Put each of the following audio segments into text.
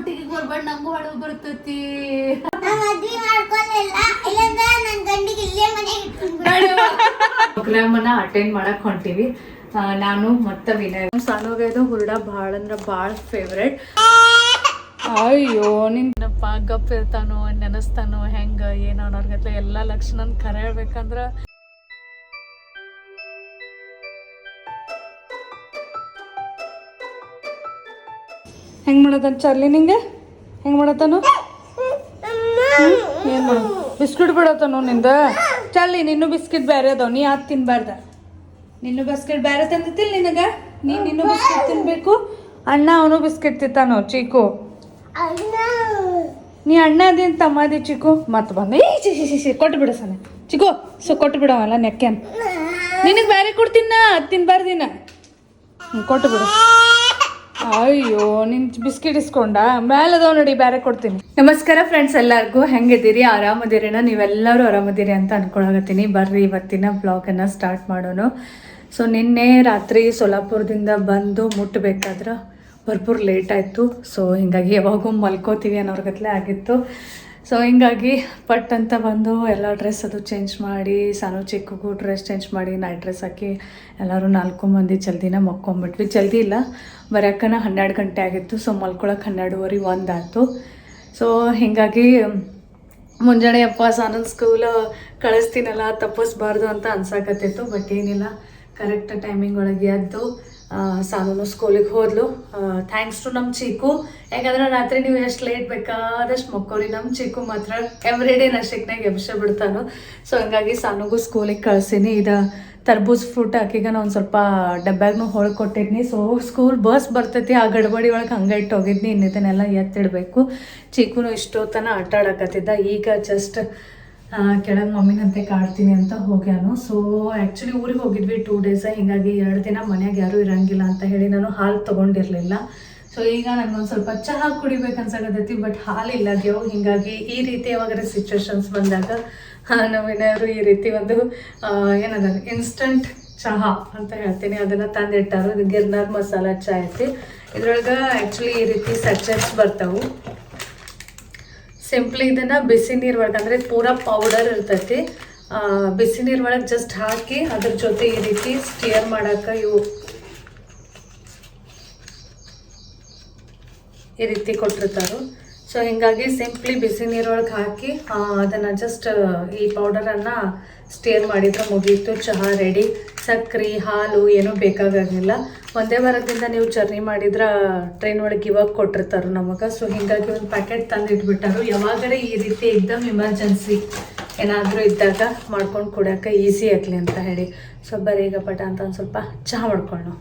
ಒಟ್ಟಿಗೆ ಬರ್ಬೇಡ ನಂಗೂ ಹಳು ಬರ್ತತಿ. ಅಟೆಂಡ್ ಮಾಡಕ್ ಹೊಂಟಿವಿ. ನಾನು ಮತ್ತೆ ವಿನಯ್. ಸಣ್ಣಗೈದು ಹುರುಡ ಭಾಳ ಅಂದ್ರ ಭಾಳ ಫೇವ್ರೆಟ್ ಅಯ್ಯೋ ನಿನ್ನಪ್ಪ ಗಪ್ ಇರ್ತಾನೋ ನೆನಸ್ತಾನೋ ಹೆಂಗ ಏನೋ ಅನ್ನೋರ್ಗತ್ಲೆ ಎಲ್ಲ ಲಕ್ಷಣ ಕರೆ ಹೇಳ್ಬೇಕಂದ್ರ ಹೆಂಗ್ ಮಾಡದನ್ ಚಾರ್ಲಿ ನಿಂಗೆ? ಹೆಂಗೆ ಮಾಡತ್ತನು? ಏನು ಮಾಡ ಬಿಸ್ಕಿಟ್ ಬಿಡತ್ತನು ನಿಂದ? ಚಾರ್ಲಿ, ನಿನ್ನೂ ಬಿಸ್ಕಿಟ್ ಬೇರೆ ಅದಾವ. ನೀ ಅದು ತಿನ್ಬಾರ್ದ. ನಿನ್ನೂ ಬಿಸ್ಕಿಟ್ ಬೇರೆ ತಂದಿತ್ತಿಲ್ಲ ನಿನಗ? ನೀ ನಿನ್ನೂ ಬಿಸ್ಕಿಟ್ ತಿನ್ಬೇಕು. ಅಣ್ಣ ಅವನು ಬಿಸ್ಕಿಟ್ ತಿತ್ತಾನು ಚೀಕು. ನೀ ಅಣ್ಣ ಅದೇನು ತಮ್ಮದಿ ಚಿಕ್ಕು ಮತ್ತೆ ಬಂದ ಏ ಸಿ ಸಿ ಚಿ ಕೊಟ್ಟು ಬಿಡು ಸನ. ಚಿಕ್ಕು ಸೊ, ಕೊಟ್ಟು ಬಿಡವಲ್ಲ ನೆಕ್ಕೆನ್. ನಿನಗೆ ಬೇರೆ ಕೊಡ್ತೀನ ಅದು ತಿನ್ಬಾರ್ದಿನ. ಕೊಟ್ಟು ಬಿಡು. ಅಯ್ಯೋ, ನಿನ್ ಬಿಸ್ಕಿಟ್ ಇಸ್ಕೊಂಡ? ಮೇಲೆ ಅದಾವ ನೋಡಿ ಬೇರೆ ಕೊಡ್ತೀನಿ. ನಮಸ್ಕಾರ ಫ್ರೆಂಡ್ಸ್ ಎಲ್ಲರಿಗೂ ಹೆಂಗಿದ್ದೀರಿ? ಆರಾಮದಿರಿನ? ನೀವೆಲ್ಲರೂ ಆರಾಮದಿರಿ ಅಂತ ಅನ್ಕೊಳಕತ್ತೀನಿ. ಬರ್ರಿ, ಇವತ್ತಿನ ಬ್ಲಾಗನ್ನು ಸ್ಟಾರ್ಟ್ ಮಾಡೋಣ. ಸೊ ನಿನ್ನೆ ರಾತ್ರಿ ಸೊಲಾಪುರದಿಂದ ಬಂದು ಮುಟ್ಟಬೇಕಾದ್ರೆ ಭರ್ಪೂರ್ ಲೇಟ್ ಆಯಿತು. ಸೊ ಹಿಂಗಾಗಿ ಯಾವಾಗೂ ಮಲ್ಕೋತೀವಿ ಅನ್ನೋರ್ಗತ್ಲೆ ಆಗಿತ್ತು. ಸೊ ಹಿಂಗಾಗಿ ಪಟ್ ಅಂತ ಬಂದು ಎಲ್ಲ ಡ್ರೆಸ್ ಅದು ಚೇಂಜ್ ಮಾಡಿ ಸಣ್ಣ ಚಿಕ್ಕಗೂ ಡ್ರೆಸ್ ಚೇಂಜ್ ಮಾಡಿ ನೈಟ್ ಡ್ರೆಸ್ ಹಾಕಿ ಎಲ್ಲರೂ ನಾಲ್ಕು ಮಂದಿ ಜಲ್ದಿನ ಮಕ್ಕೊಂಬಿಟ್ವಿ. ಜಲ್ದಿ ಇಲ್ಲ ಬರೋಕ್ಕನ ಹನ್ನೆರಡು ಗಂಟೆ ಆಗಿತ್ತು ಸೊ ಮಲ್ಕೊಳಕ್ಕೆ ಹನ್ನೆರಡುವರೆ ಒಂದು ಆಯಿತು ಸೊ ಹೀಗಾಗಿ ಮುಂಜಾನೆ ಅಪ್ಪ ಸಾನಲ್ ಸ್ಕೂಲ್ ಕಳಿಸ್ತೀನಲ್ಲ, ತಪ್ಪಿಸ್ಬಾರ್ದು ಅಂತ ಅನ್ಸಕತ್ತಿತ್ತು ಬಟ್ ಏನಿಲ್ಲ ಕರೆಕ್ಟ್ ಟೈಮಿಂಗ್ ಒಳಗೆ ಎದ್ದು ಸಾನು ಸ್ಕೂಲಿಗೆ ಹೋದ್ಲು. ಥ್ಯಾಂಕ್ಸ್ ಟು ನಮ್ಮ ಚೀಕು. ಯಾಕಂದ್ರೆ ರಾತ್ರಿ ನೀವು ಎಷ್ಟು ಲೇಟ್ ಬೇಕಾದಷ್ಟು ಮಕ್ಕೋರಿ. ನಮ್ಮ ಚೀಕು ಮಾತ್ರ ಎವ್ರಿ ಡೇ ನಶಿಕ್ನಾಗ ಎಬ್ಸ ಬಿಡ್ತಾನು. ಸೊ ಹಂಗಾಗಿ ಸಾನುಗೂ ಸ್ಕೂಲಿಗೆ ಕಳ್ಸೀನಿ. ಇದು ತರ್ಬೂಜ್ ಫ್ರೂಟ್ ಹಾಕಿಗ ನಾನು ಸ್ವಲ್ಪ ಡಬ್ಬ್ಯಾಗ್ನು ಹೊಳ್ ಕೊಟ್ಟಿದ್ನಿ. ಸೊ ಸ್ಕೂಲ್ ಬಸ್ ಬರ್ತೈತಿ. ಆ ಗಡ್ಬಡಿ ಒಳಗೆ ಹಂಗೆ ಇಟ್ಟು ಹೋಗಿದ್ನಿ. ಇನ್ನಿದನ್ನೆಲ್ಲ ಎತ್ತಿಡಬೇಕು. ಚೀಕುನು ಇಷ್ಟೋತನ ಆಟ ಆಡಕತ್ತಿದ್ದ ಈಗ ಜಸ್ಟ್ ಕೆಳಗೆ ಮಮ್ಮಿನಂತೆ ಕಾಡ್ತೀನಿ ಅಂತ ಹೋಗ್ಯಾನು. ಸೊ ಆ್ಯಕ್ಚುಲಿ ಊರಿಗೆ ಹೋಗಿದ್ವಿ ಟೂ ಡೇಸ್ ಹಿಂಗಾಗಿ ಎರಡು ದಿನ ಮನ್ಯಾಗ ಯಾರೂ ಇರಂಗಿಲ್ಲ ಅಂತ ಹೇಳಿ ನಾನು ಹಾಲು ತೊಗೊಂಡಿರಲಿಲ್ಲ. ಸೊ ಈಗ ನನಗೊಂದು ಸ್ವಲ್ಪ ಚಹಾ ಕುಡಿಬೇಕು ಅನ್ಸಕತ್ತೈತಿ ಬಟ್ ಹಾಲಿಲ್ಲ ದೇವ್ ಹಿಂಗಾಗಿ ಈ ರೀತಿ ಯಾವಾಗಾರ ಸಿಚುವೇಶನ್ಸ್ ಬಂದಾಗ ನಾವೇನಾದ್ರು ಈ ರೀತಿ ಒಂದು ಏನದ ಇನ್ಸ್ಟಂಟ್ ಚಹಾ ಅಂತ ಹೇಳ್ತೀನಿ. ಅದನ್ನು ತಂದಿಟ್ಟಾರು. ಗಿರ್ನಾರ್ ಮಸಾಲ ಚಹಾ ಐತಿ ಇದ್ರೊಳಗೆ ಆ್ಯಕ್ಚುಲಿ ಈ ರೀತಿ ಸಚೆಟ್ಸ್ ಬರ್ತಾವು. ಸಿಂಪ್ಲಿ ಇದನ್ನ ಬಿಸಿ ನೀರು ಒಳಗೆ, ಅಂದ್ರೆ ಪೂರ ಪೌಡರ್ ಇರ್ತೈತಿ. ಬಿಸಿ ನೀರು ಒಳಗೆ ಜಸ್ಟ್ ಹಾಕಿ ಅದ್ರ ಜೊತೆ ಈ ರೀತಿ ಸ್ಟಿಯರ್ ಮಾಡೋಕೆ ಇವು ಈ ರೀತಿ ಕೊಟ್ಟಿರ್ತಾರು. ಸೊ ಹಿಂಗಾಗಿ ಸಿಂಪ್ಲಿ ಬಿಸಿ ನೀರೊಳಗೆ ಹಾಕಿ ಅದನ್ನು ಜಸ್ಟ್ ಈ ಪೌಡರನ್ನು ಸ್ಟೇರ್ ಮಾಡಿದ್ರೆ ಮುಗೀತು. ಚಹಾ ರೆಡಿ ಸಕ್ಕರೆ ಹಾಲು ಏನೂ ಬೇಕಾಗಂಗಿಲ್ಲ ಒಂದೇ ವಾರದಿಂದ ನೀವು ಜರ್ನಿ ಮಾಡಿದ್ರೆ ಟ್ರೈನ್ ಒಳಗೆ ಇವಾಗ ಕೊಟ್ಟಿರ್ತಾರೆ ನಮಗೆ. ಸೊ ಹಿಂಗಾಗಿ ಒಂದು ಪ್ಯಾಕೆಟ್ ತಂದು ಇಟ್ಬಿಟ್ಟಾರು ಯಾವಾಗಲೇ ಈ ರೀತಿ ಇದ್ದಮ್ ಎಮರ್ಜೆನ್ಸಿ ಏನಾದರೂ ಇದ್ದಾಗ ಮಾಡ್ಕೊಂಡು ಕುಡಿಯೋಕೆ ಈಸಿ ಆಗಲಿ ಅಂತ ಹೇಳಿ. ಸೊ ಬರೀ ಈಗ ಪಟ ಅಂತ ಒಂದು ಸ್ವಲ್ಪ ಚಹಾ ಮಾಡ್ಕೊಳ್ಳೋಣ.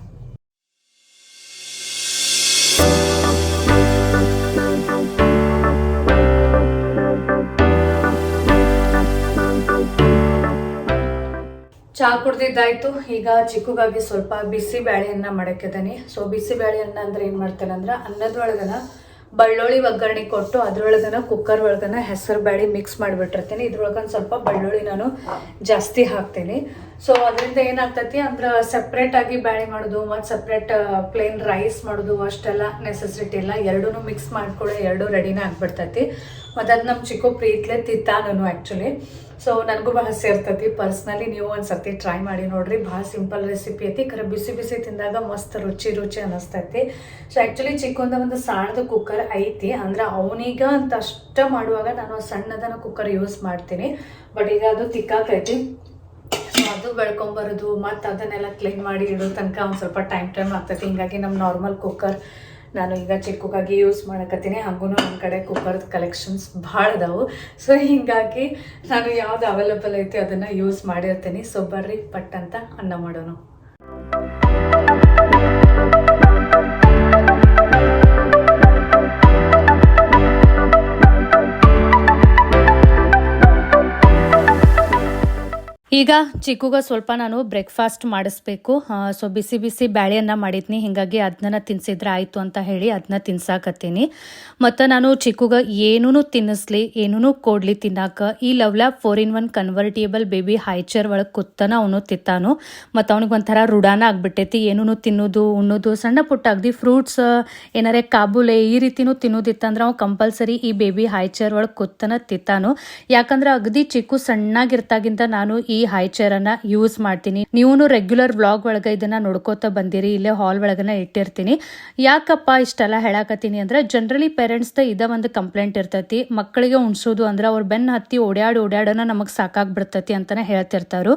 ಚಹಾ ಕುಡ್ದಿದ್ದಾಯ್ತು. ಈಗ ಚಿಕ್ಕಗಾಗಿ ಸ್ವಲ್ಪ ಬಿಸಿ ಬ್ಯಾಳೆಯನ್ನ ಮಾಡಕ್ಕಿದ್ದಾನೆ. ಸೊ ಬಿಸಿ ಬ್ಯಾಳೆಯನ್ನ ಅಂದ್ರೆ ಏನ್ ಮಾಡ್ತೇನೆ ಅಂದ್ರೆ ಅನ್ನದೊಳಗನ ಬಳ್ಳುಳ್ಳಿ ಒಗ್ಗರಣೆ ಕೊಟ್ಟು ಅದ್ರೊಳಗನ ಕುಕ್ಕರ್ ಒಳಗನ ಹೆಸರು ಬ್ಯಾಳಿ ಮಿಕ್ಸ್ ಮಾಡಿಬಿಟ್ಟಿರ್ತೀನಿ. ಇದ್ರೊಳಗನ್ ಸ್ವಲ್ಪ ಬೆಳ್ಳುಳ್ಳಿ ನಾನು ಜಾಸ್ತಿ ಹಾಕ್ತೀನಿ. ಸೊ ಅದರಿಂದ ಏನಾಗ್ತೈತಿ ಅಂದ್ರೆ ಸಪ್ರೇಟ್ ಆಗಿ ಬ್ಯಾಳಿ ಮಾಡೋದು, ಮತ್ತು ಸಪ್ರೇಟ್ ಪ್ಲೇನ್ ರೈಸ್ ಮಾಡೋದು, ಅಷ್ಟೆಲ್ಲ ನೆಸೆಸಿಟಿ ಇಲ್ಲ. ಎರಡೂ ಮಿಕ್ಸ್ ಮಾಡ್ಕೊಳ್ಳೋ ಎರಡೂ ರೆಡಿನೇ ಆಗ್ಬಿಡ್ತೈತಿ. ಮತ್ತು ಅದು ನಮ್ಮ ಚಿಕ್ಕ ಪ್ರೀತ್ಲೆ ತಿತ್ತಾನು ಆ್ಯಕ್ಚುಲಿ ಸೊ ನನಗೂ ಬಹಳ ಸೇರ್ತೈತಿ. ಪರ್ಸ್ನಲಿ ನೀವು ಒಂದು ಸರ್ತಿ ಟ್ರೈ ಮಾಡಿ ನೋಡ್ರಿ. ಭಾಳ ಸಿಂಪಲ್ ರೆಸಿಪಿ ಐತಿ. ಖರೆ ಬಿಸಿ ಬಿಸಿ ತಿಂದಾಗ ಮಸ್ತ್ ರುಚಿ ರುಚಿ ಅನಿಸ್ತೈತಿ. ಸೊ ಆ್ಯಕ್ಚುಲಿ ಚಿಕ್ಕೊಂದ ಒಂದು ಸಾಣದ ಕುಕ್ಕರ್ ಐತಿ. ಅಂದ್ರೆ ಅವನಿಗ ಅಂತ ಅಷ್ಟ ಮಾಡುವಾಗ ನಾನು ಸಣ್ಣದನ ಕುಕ್ಕರ್ ಯೂಸ್ ಮಾಡ್ತೀನಿ. ಬಟ್ ಈಗ ಅದು ತಿಕ್ಕಾಕೈತಿ. ಅದು ಬೆಳ್ಕೊಂಬರೋದು, ಮತ್ತು ಅದನ್ನೆಲ್ಲ ಕ್ಲೀನ್ ಮಾಡಿ ಇಡೋ ತನಕ ಒಂದು ಸ್ವಲ್ಪ ಟೈಮ್ ಟೈಮ್ ಆಗ್ತೈತಿ. ಹಿಂಗಾಗಿ ನಮ್ಮ ನಾರ್ಮಲ್ ಕುಕ್ಕರ್ ನಾನು ಈಗ ಚಿಕ್ಕಕ್ಕಾಗಿ ಯೂಸ್ ಮಾಡಕತ್ತೀನಿ. ಹಾಗೂ ನಮ್ಮ ಕಡೆ ಕುಕ್ಕರ್ದು ಕಲೆಕ್ಷನ್ಸ್ ಭಾಳ ಅದಾವು ಸೊ ಹೀಗಾಗಿ ನಾನು ಯಾವ್ದು ಅವೈಲಬಲ್ ಐತಿ ಅದನ್ನು ಯೂಸ್ ಮಾಡಿರ್ತೀನಿ. ಸೊ ಬರ್ರಿ, ಪಟ್ ಅಂತ ಅನ್ನ ಮಾಡೋಣ. ಈಗ ಚಿಕ್ಕುಗ ಸ್ವಲ್ಪ ನಾನು ಬ್ರೇಕ್ಫಾಸ್ಟ್ ಮಾಡಿಸ್ಬೇಕು. ಸೊ ಬಿಸಿ ಬಿಸಿ ಬ್ಯಾಳೆಯನ್ನು ಮಾಡಿದ್ನಿ. ಹಿಂಗಾಗಿ ಅದನ್ನ ತಿನ್ಸಿದ್ರೆ ಆಯಿತು ಅಂತ ಹೇಳಿ ಅದನ್ನ ತಿನ್ಸಾಕತ್ತೀನಿ. ಮತ್ತು ನಾನು ಚಿಕ್ಕುಗ ಏನೂ ತಿನ್ನಿಸ್ಲಿ ಏನೂ ಕೊಡ್ಲಿ ತಿನ್ನಾಕ. ಈ LuvLap four in one convertible baby high chair ಒಳಗೆ ಕುತ್ತನ ಅವನು ತಿತ್ತಾನು ಮತ್ತು ಅವ್ನಿಗೆ ಒಂಥರ ರುಡಾನ ಆಗಿಬಿಟ್ಟೈತಿ. ಏನೂ ತಿನ್ನೋದು, ಉಣ್ಣೋದು, ಸಣ್ಣ ಪುಟ್ಟ ಅಗ್ದಿ ಫ್ರೂಟ್ಸ್ ಏನಾರೇ ಕಾಬೂಲೆ ಈ ರೀತಿನೂ ತಿನ್ನೋದಿತ್ತಂದ್ರೆ ಅವ ಕಂಪಲ್ಸರಿ ಈ ಬೇಬಿ ಹೈಚರ್ ಒಳಗೆ ಕುತ್ತನ ತಿತ್ತಾನು ಯಾಕಂದ್ರೆ ಅಗದಿ ಚಿಕ್ಕು ಸಣ್ಣಾಗಿರ್ತಾಗಿಂದ ನಾನು ಈ ಹೈ ಚೇರ್ ಅನ್ನ ಯೂಸ್ ಮಾಡ್ತೀನಿ. ನೀವು ರೆಗ್ಯುಲರ್ ವ್ಲಾಗ್ ಒಳಗೆ ಇದನ್ನ ನೋಡ್ಕೋತ ಬಂದಿರಿ, ಇಲ್ಲೇ ಹಾಲ್ ಒಳಗನ ಇಟ್ಟಿರ್ತೀನಿ. ಯಾಕಪ್ಪ ಇಷ್ಟೆಲ್ಲ ಹೇಳಾಕತ್ತೀನಿ ಅಂದ್ರೆ ಜನರಲಿ ಪೇರೆಂಟ್ಸ್ ಇದ ಒಂದು ಕಂಪ್ಲೇಂಟ್ ಇರ್ತೈತಿ. ಮಕ್ಕಳಿಗೆ ಉಣ್ಸೋದು ಅಂದ್ರೆ ಅವ್ರ ಬೆನ್ನ ಹತ್ತಿ ಓಡ್ಯಾಡಿ ಓಡ್ಯಾಡನ ನಮಗೆ ಸಾಕಾಗ್ಬಿಡ್ತೈತಿ ಅಂತಾನೆ ಹೇಳ್ತಿರ್ತಾರು.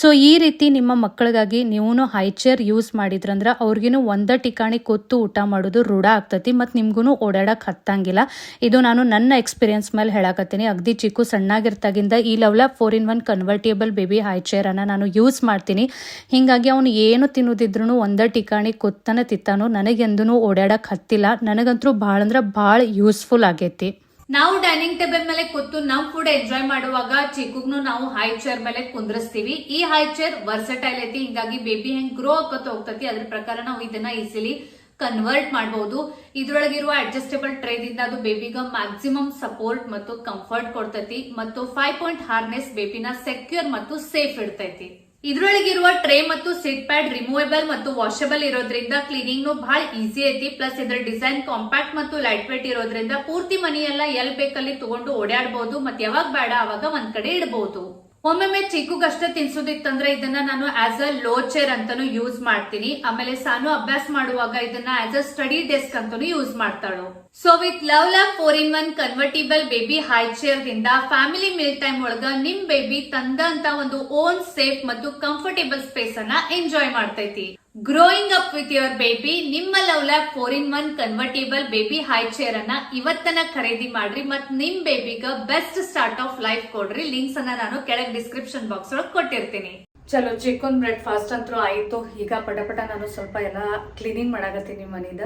ಸೊ ಈ ರೀತಿ ನಿಮ್ಮ ಮಕ್ಕಳಿಗಾಗಿ ನೀವು ಹೈ ಚೇರ್ ಯೂಸ್ ಮಾಡಿದ್ರಂದ್ರೆ ಅವ್ರಿಗಿನೂ ಒಂದ ಟಿಕಾಣಿ ಕೊತ್ತು ಊಟ ಮಾಡೋದು ರೂಢ ಆಗ್ತೈತಿ, ಮತ್ತು ನಿಮ್ಗೂ ಓಡಾಡಕ್ ಹತ್ತಂಗಿಲ್ಲ. ಇದು ನಾನು ನನ್ನ ಎಕ್ಸ್ಪೀರಿಯನ್ಸ್ ಮೇಲೆ ಹೇಳಾಕತ್ತೀನಿ. ಅಗ್ದಿ ಚಿಕ್ಕು ಸಣ್ಣಾಗಿರ್ತಾಗಿಂದ ಈ LuvLap four in one convertible high chair ಅನ್ನ ನಾನು ಯೂಸ್ ಮಾಡ್ತೀನಿ. ಹಿಂಗಾಗಿ ಅವನು ಏನು ತಿನ್ನೋದಿದ್ರು ಒಂದ ಟಿಕಾಣಿ ಕುತ್ತನ ತಿತ್ತಾನು ನನಗೆಂದೂ ಓಡಾಡಕ್ ಹತ್ತಿಲ್ಲ. ನನಗಂತೂ ಭಾಳ ಅಂದ್ರೆ ಭಾಳ ಯೂಸ್ಫುಲ್ ಆಗೈತಿ. ನಾವು ಡೈನಿಂಗ್ ಟೇಬಲ್ ಮೇಲೆ ಕೂತು ನಾವು ಫುಡ್ ಎಂಜಾಯ್ ಮಾಡುವಾಗ ಚಿಕ್ಕಗ್ನು ನಾವು ಹೈ ಚೇರ್ ಮೇಲೆ ಕುಂದ್ರಸ್ತೀವಿ. ಈ ಹೈ ಚೇರ್ ವರ್ಸಟೈಲ್ ಐತಿ ಹಿಂಗಾಗಿ ಬೇಬಿ ಹೆಂಗ್ ಗ್ರೋ ಆಕೋತ ಹೋಗ್ತತಿ ಅದ್ರ ಪ್ರಕಾರ ನಾವು ಇದನ್ನ ಈಸಿಲಿ ಕನ್ವರ್ಟ್ ಮಾಡಬಹುದು ಇದ್ರೊಳಗಿರುವ ಅಡ್ಜಸ್ಟೇಬಲ್ ಟ್ರೇದಿಂದ ಅದು ಬೇಬಿಗ ಮ್ಯಾಕ್ಸಿಮಮ್ ಸಪೋರ್ಟ್ ಮತ್ತು ಕಂಫರ್ಟ್ ಕೊಡ್ತೈತಿ ಮತ್ತು ಫೈವ್ ಪಾಯಿಂಟ್ ಹಾರ್ನೆಸ್ ಬೇಬಿನ ಸೆಕ್ಯೂರ್ ಮತ್ತು ಸೇಫ್ ಇಡ್ತೈತಿ. ಇದ್ರೊಳಗಿರುವ ಟ್ರೇ ಮತ್ತು ಸಿಟ್ ಪ್ಯಾಡ್ ರಿಮೂವೇಬಲ್ ಮತ್ತು ವಾಷಬಲ್ ಇರೋದ್ರಿಂದ ಕ್ಲೀನಿಂಗ್ ಬಹಳ ಈಸಿ ಐತಿ. ಪ್ಲಸ್ ಇದ್ರ ಡಿಸೈನ್ ಕಾಂಪ್ಯಾಕ್ಟ್ ಮತ್ತು ಲೈಟ್ ವೇಟ್ ಇರೋದ್ರಿಂದ ಪೂರ್ತಿ ಮನೆಯೆಲ್ಲ ಎಲ್ ಬೇಕಲ್ಲಿ ತಗೊಂಡು ಓಡಾಡಬಹುದು ಮತ್ತೆ ಯಾವಾಗ ಬೇಡ ಅವಾಗ ಒಂದ್ ಕಡೆ ಇಡಬಹುದು ಒಮ್ಮೊಮ್ಮೆ ಚಿಕ್ಕಗಷ್ಟೇ ತಿನ್ಸೋದಿತ್ತಂದ್ರೆ ಇದನ್ನ ನಾನು ಆಸ್ ಅ ಲೋ ಚೇರ್ ಅಂತಾನು ಯೂಸ್ ಮಾಡ್ತೀನಿ. ಆಮೇಲೆ ಸಾನು ಅಭ್ಯಾಸ ಮಾಡುವಾಗ ಇದನ್ನ ಆಸ್ ಅ ಸ್ಟಡಿ ಡೆಸ್ಕ್ ಅಂತಾನು use ಮಾಡ್ತಾಳು. So with love love four in one convertible baby high chair ದಿಂದ ಫ್ಯಾಮಿಲಿ ಮಿಲ್ ಟೈಮ್ ಒಳಗ ನಿಮ್ ಬೇಬಿ ತಂದಂತ ಒಂದು ಓನ್ ಸೇಫ್ ಮತ್ತು ಕಂಫರ್ಟೇಬಲ್ ಸ್ಪೇಸ್ ಅನ್ನ ಎಂಜಾಯ್ ಮಾಡ್ತೈತಿ. Growing up with your baby ನಿಮ್ಮ LuvLap four in one convertible baby high chair ಅನ್ನ ಇವತ್ತನ ಖರೀದಿ ಮಾಡ್ರಿ ಮತ್ ನಿಮ್ ಬೇಬಿಗ ಬೆಸ್ಟ್ ಸ್ಟಾರ್ಟ್ ಆಫ್ ಲೈಫ್ ಕೊಡ್ರಿ. ಲಿಂಕ್ಸ್ ಅನ್ನ ನಾನು ಕೆಳಗ್ ಡಿಸ್ಕ್ರಿಪ್ಷನ್ ಬಾಕ್ಸ್ ಒಳಗೆ ಕೊಟ್ಟಿರ್ತೀನಿ. ಚಲೋ ಚಿಕನ್ ಬ್ರೇಕ್ಫಾಸ್ಟ್ ಅಂತೂ ಆಯಿತು. ಈಗ ಪಟ ಪಟ ನಾನು ಸ್ವಲ್ಪ ಎಲ್ಲ ಕ್ಲೀನಿಂಗ್ ಮಾಡಾಕತ್ತೀನಿ ಮನಿದ.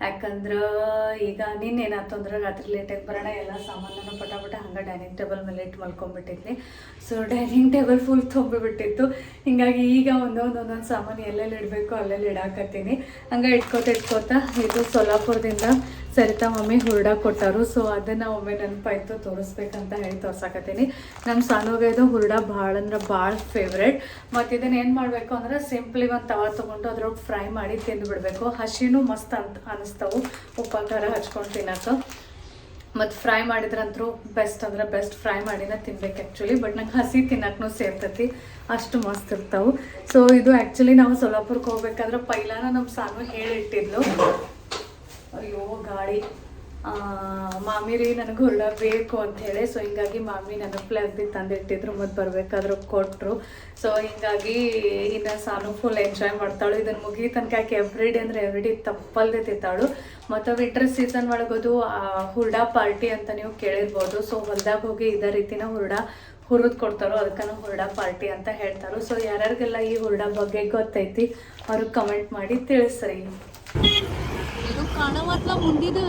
ಯಾಕಂದ್ರೆ ಈಗ ನಿನ್ನೇನಾಯ್ತು ಅಂದ್ರೆ ರಾತ್ರಿ ಲೇಟಾಗಿ ಬರೋಣ, ಎಲ್ಲ ಸಾಮಾನನ್ನು ಪಟ ಪಟ ಹಂಗೆ ಡೈನಿಂಗ್ ಟೇಬಲ್ ಮೇಲೆ ಇಟ್ಟು ಮಲ್ಕೊಂಡ್ಬಿಟ್ಟಿದ್ನಿ ಸೊ ಡೈನಿಂಗ್ ಟೇಬಲ್ ಫುಲ್ ತುಂಬಿಬಿಟ್ಟಿತ್ತು. ಹಿಂಗಾಗಿ ಈಗ ಒಂದೊಂದು ಒಂದೊಂದು ಸಾಮಾನು ಎಲ್ಲೆಲ್ಲಿ ಇಡಬೇಕು, ಅಲ್ಲೆಲ್ಲಿ ಇಡಾಕತ್ತೀನಿ. ಹಂಗೆ ಇಟ್ಕೋತ ಇಟ್ಕೋತ ಇದು ಸೊಲ್ಲಾಪುರದಿಂದ ಸರಿತಾ ಮಮ್ಮಿ ಹುರ್ಡ ಕೊಟ್ಟರು ಸೊ ಅದನ್ನ ಒಮ್ಮೆ ನೆನಪಾಯ್ತು, ತೋರಿಸ್ಬೇಕಂತ ಹೇಳಿ ತೋರ್ಸಾಕತ್ತೀನಿ. ನಮ್ಮ ಸಾನುವೆದು ಹುರ್ಡ ಭಾಳ ಅಂದ್ರೆ ಭಾಳ ಫೇವ್ರೆಟ್ ಮತ್ತು ಇದನ್ನ ಏನು ಮಾಡಬೇಕು ಅಂದ್ರೆ ಸಿಂಪ್ಲಿ ಒಂದು ತವಾ ತೊಗೊಂಡು ಅದ್ರೊಳಗೆ ಫ್ರೈ ಮಾಡಿ ತಿಂದು ಬಿಡಬೇಕು. ಹಸಿನೂ ಮಸ್ತ್ ಅಂತ ಅನಿಸ್ತವು. ಉಪ್ಪ ಹಚ್ಕೊಂಡು ತಿನ್ನೋಕೆ. ಮತ್ತು ಫ್ರೈ ಮಾಡಿದ್ರಂತರೂ ಬೆಸ್ಟ್ ಅಂದ್ರೆ ಬೆಸ್ಟ್ ಫ್ರೈ ಮಾಡಿನ ತಿನ್ಬೇಕು ಆ್ಯಕ್ಚುಲಿ ಬಟ್ ನಂಗೆ ಹಸಿ ತಿನ್ನಕ್ಕೂ ಸೇರ್ತತಿ. ಅಷ್ಟು ಮಸ್ತ್ ಇರ್ತಾವೆ. ಸೊ ಇದು ಆ್ಯಕ್ಚುಲಿ ನಾವು ಸೊಲ್ಲಾಪುರಕ್ಕೆ ಹೋಗ್ಬೇಕಾದ್ರೆ ಪೈಲಾನ ನಮ್ಮ ಸಾನು ಹೇಳಿಟ್ಟಿದ್ಲು. ಅಯ್ಯೋ ಆ, ಮಾಮಿ ರೀ ನನಗೆ ಹುರುಳ ಬೇಕು ಅಂತ ಹೇಳಿ. ಸೊ ಹಿಂಗಾಗಿ ಮಾಮಿ ನನಗೆ ಪ್ಲಗ್ದಿ ತಂದಿಟ್ಟಿದ್ರು. ಮತ್ತು ಬರ್ಬೇಕಾದ್ರೂ ಕೊಟ್ಟರು ಸೊ ಹಿಂಗಾಗಿ ಇನ್ನು ಸಾನು ಫುಲ್ ಎಂಜಾಯ್ ಮಾಡ್ತಾಳು. ಇದನ್ನು ಮುಗಿ ತನಕ ಯಾಕೆ ಎವ್ರಿ ಡೇ ಅಂದರೆ ಎವ್ರಿ ಡೇ ತಪ್ಪಲ್ದೆ ತಿಂತಾಳು. ಮತ್ತು ವಿಂಟರ್ ಸೀಸನ್ ಒಳಗೋದು ಹುರ್ಡಾ ಪಾರ್ಟಿ ಅಂತ ನೀವು ಕೇಳಿರ್ಬೋದು. ಸೊ ಹೊಲ್ದಾಗ ಹೋಗಿ ಇದೇ ರೀತಿನ ಹುರ್ಡಾ ಹುರಿದು ಕೊಡ್ತಾರೋ ಅದಕ್ಕೂ ಹುರ್ಡಾ ಪಾರ್ಟಿ ಅಂತ ಹೇಳ್ತಾರೋ. ಸೊ ಯಾರ್ಯಾರಿಗೆಲ್ಲ ಈ ಹುರುಡ ಬಗ್ಗೆ ಗೊತ್ತೈತಿ ಅವ್ರಿಗೆ ಕಮೆಂಟ್ ಮಾಡಿ ತಿಳಿಸ್ರಿ. ಕಾಣವತ್ಲ ಮುಂದಿದು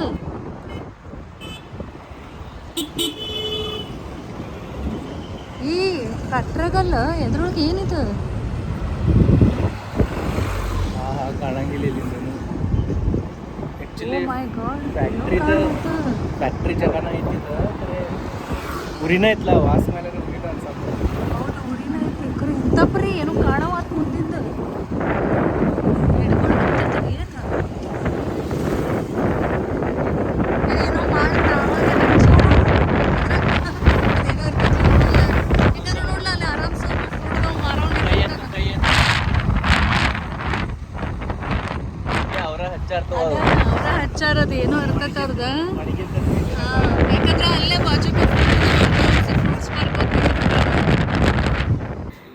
ಈ ಕಟ್ರಗಲ್ಲ ಎದ್ರೊಳಗೆ ಏನಿದು ಆಹಾ ಕಾಣಂಗಿಲ್ಲ ಇಲ್ಲಿಂದನು ಗಾಡ್ ಫ್ಯಾಕ್ಟ್ರಿದ ಫ್ಯಾಕ್ಟ್ರಿ ಜಾಗನ ಐತಿದ ಉರಿನ ಐತ್ಲ ವಾಸ ಮೇಲೆ ಉರಿನ ಅನ್ಸತ್ತ ಹೌದು ಉರಿನ ಐತಿ ಕರೆ ಇಂತಪ್ರಿ ಏನು ಕಾಣವಾತ್ ಮುಂದಿಂದ ಹಿಡ್ಕೊಂಡ್ ಬಿಡ್ತೈತಿ ಏನ? ಏನೋ ಮಾಡ್ತಾ ಅವಾಗ ನಿಲ್ಸೋಣ. ಅದೇನೋ ಇರ್ತೈತಿ. ಇದನ್ನ ನೋಡ್ಲ ಅಲ್ಲಿ ಆರಾಮ್ಸೆ ಹುಡ್ಗವ್ ಮಾರೋನ್ ಇರ್ತಾನ. ಅವರ ಹಚ್ಚಾರ್ತ ಅದ ಹಚ್ಚಾರದು ಏನೋ ಹಾ, ಯಾಕಂದ್ರೆ ಅಲ್ಲೇ ಬಾಜು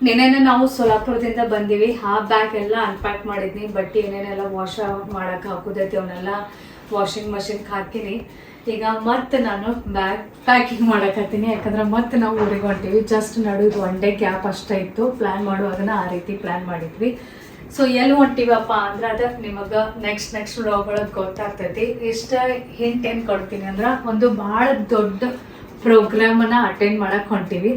ನಿನ್ನೆ ನಾವು ಸೋಲಾಪುರದಿಂದ ಬಂದೀವಿ. ಆ ಬ್ಯಾಗ್ ಎಲ್ಲ ಅನ್ಪ್ಯಾಕ್ ಮಾಡಿದ್ನಿ. ಬಟ್ಟೆ ಏನೇನೆಲ್ಲ ವಾಶ್ ಮಾಡಕ್ ಹಾಕುದೈತಿ ಅವನ್ನೆಲ್ಲ ವಾಷಿಂಗ್ ಮಷಿನ್ ಹಾಕಿನಿ. ಈಗ ಮತ್ತೆ ನಾನು ಬ್ಯಾಗ್ ಪ್ಯಾಕಿಂಗ್ ಮಾಡಕತ್ತೀನಿ ಯಾಕಂದ್ರೆ ಮತ್ತೆ ನಾವು ಊರಿಗೆ ಹೊಂಟೀವಿ. ಜಸ್ಟ್ ನಡುವುದು ಒನ್ ಡೇ ಗ್ಯಾಪ್ ಅಷ್ಟೇ ಇತ್ತು. ಪ್ಲಾನ್ ಮಾಡುವಾಗನ ಆ ರೀತಿ ಪ್ಲಾನ್ ಮಾಡಿದ್ವಿ. ಸೊ ಎಲ್ಲಿ ಹೊಂಟಿವಪ್ಪ ಅಂದ್ರೆ ಅದ ನಿಮಗ ನೆಕ್ಸ್ಟ್ ನೆಕ್ಸ್ಟ್ ವ್ಲಾಗ್ ಒಳಗೆ ಗೊತ್ತಾಗ್ತೈತಿ. ಇಷ್ಟ ಹಿಂಟ್ ಏನ್ ಕೊಡ್ತೀನಿ ಅಂದ್ರ ಒಂದು ಬಹಳ ದೊಡ್ಡ ಪ್ರೋಗ್ರಾಮ್ ಅನ್ನ ಅಟೆಂಡ್ ಮಾಡಕ್ ಹೊಂಟಿವಿ.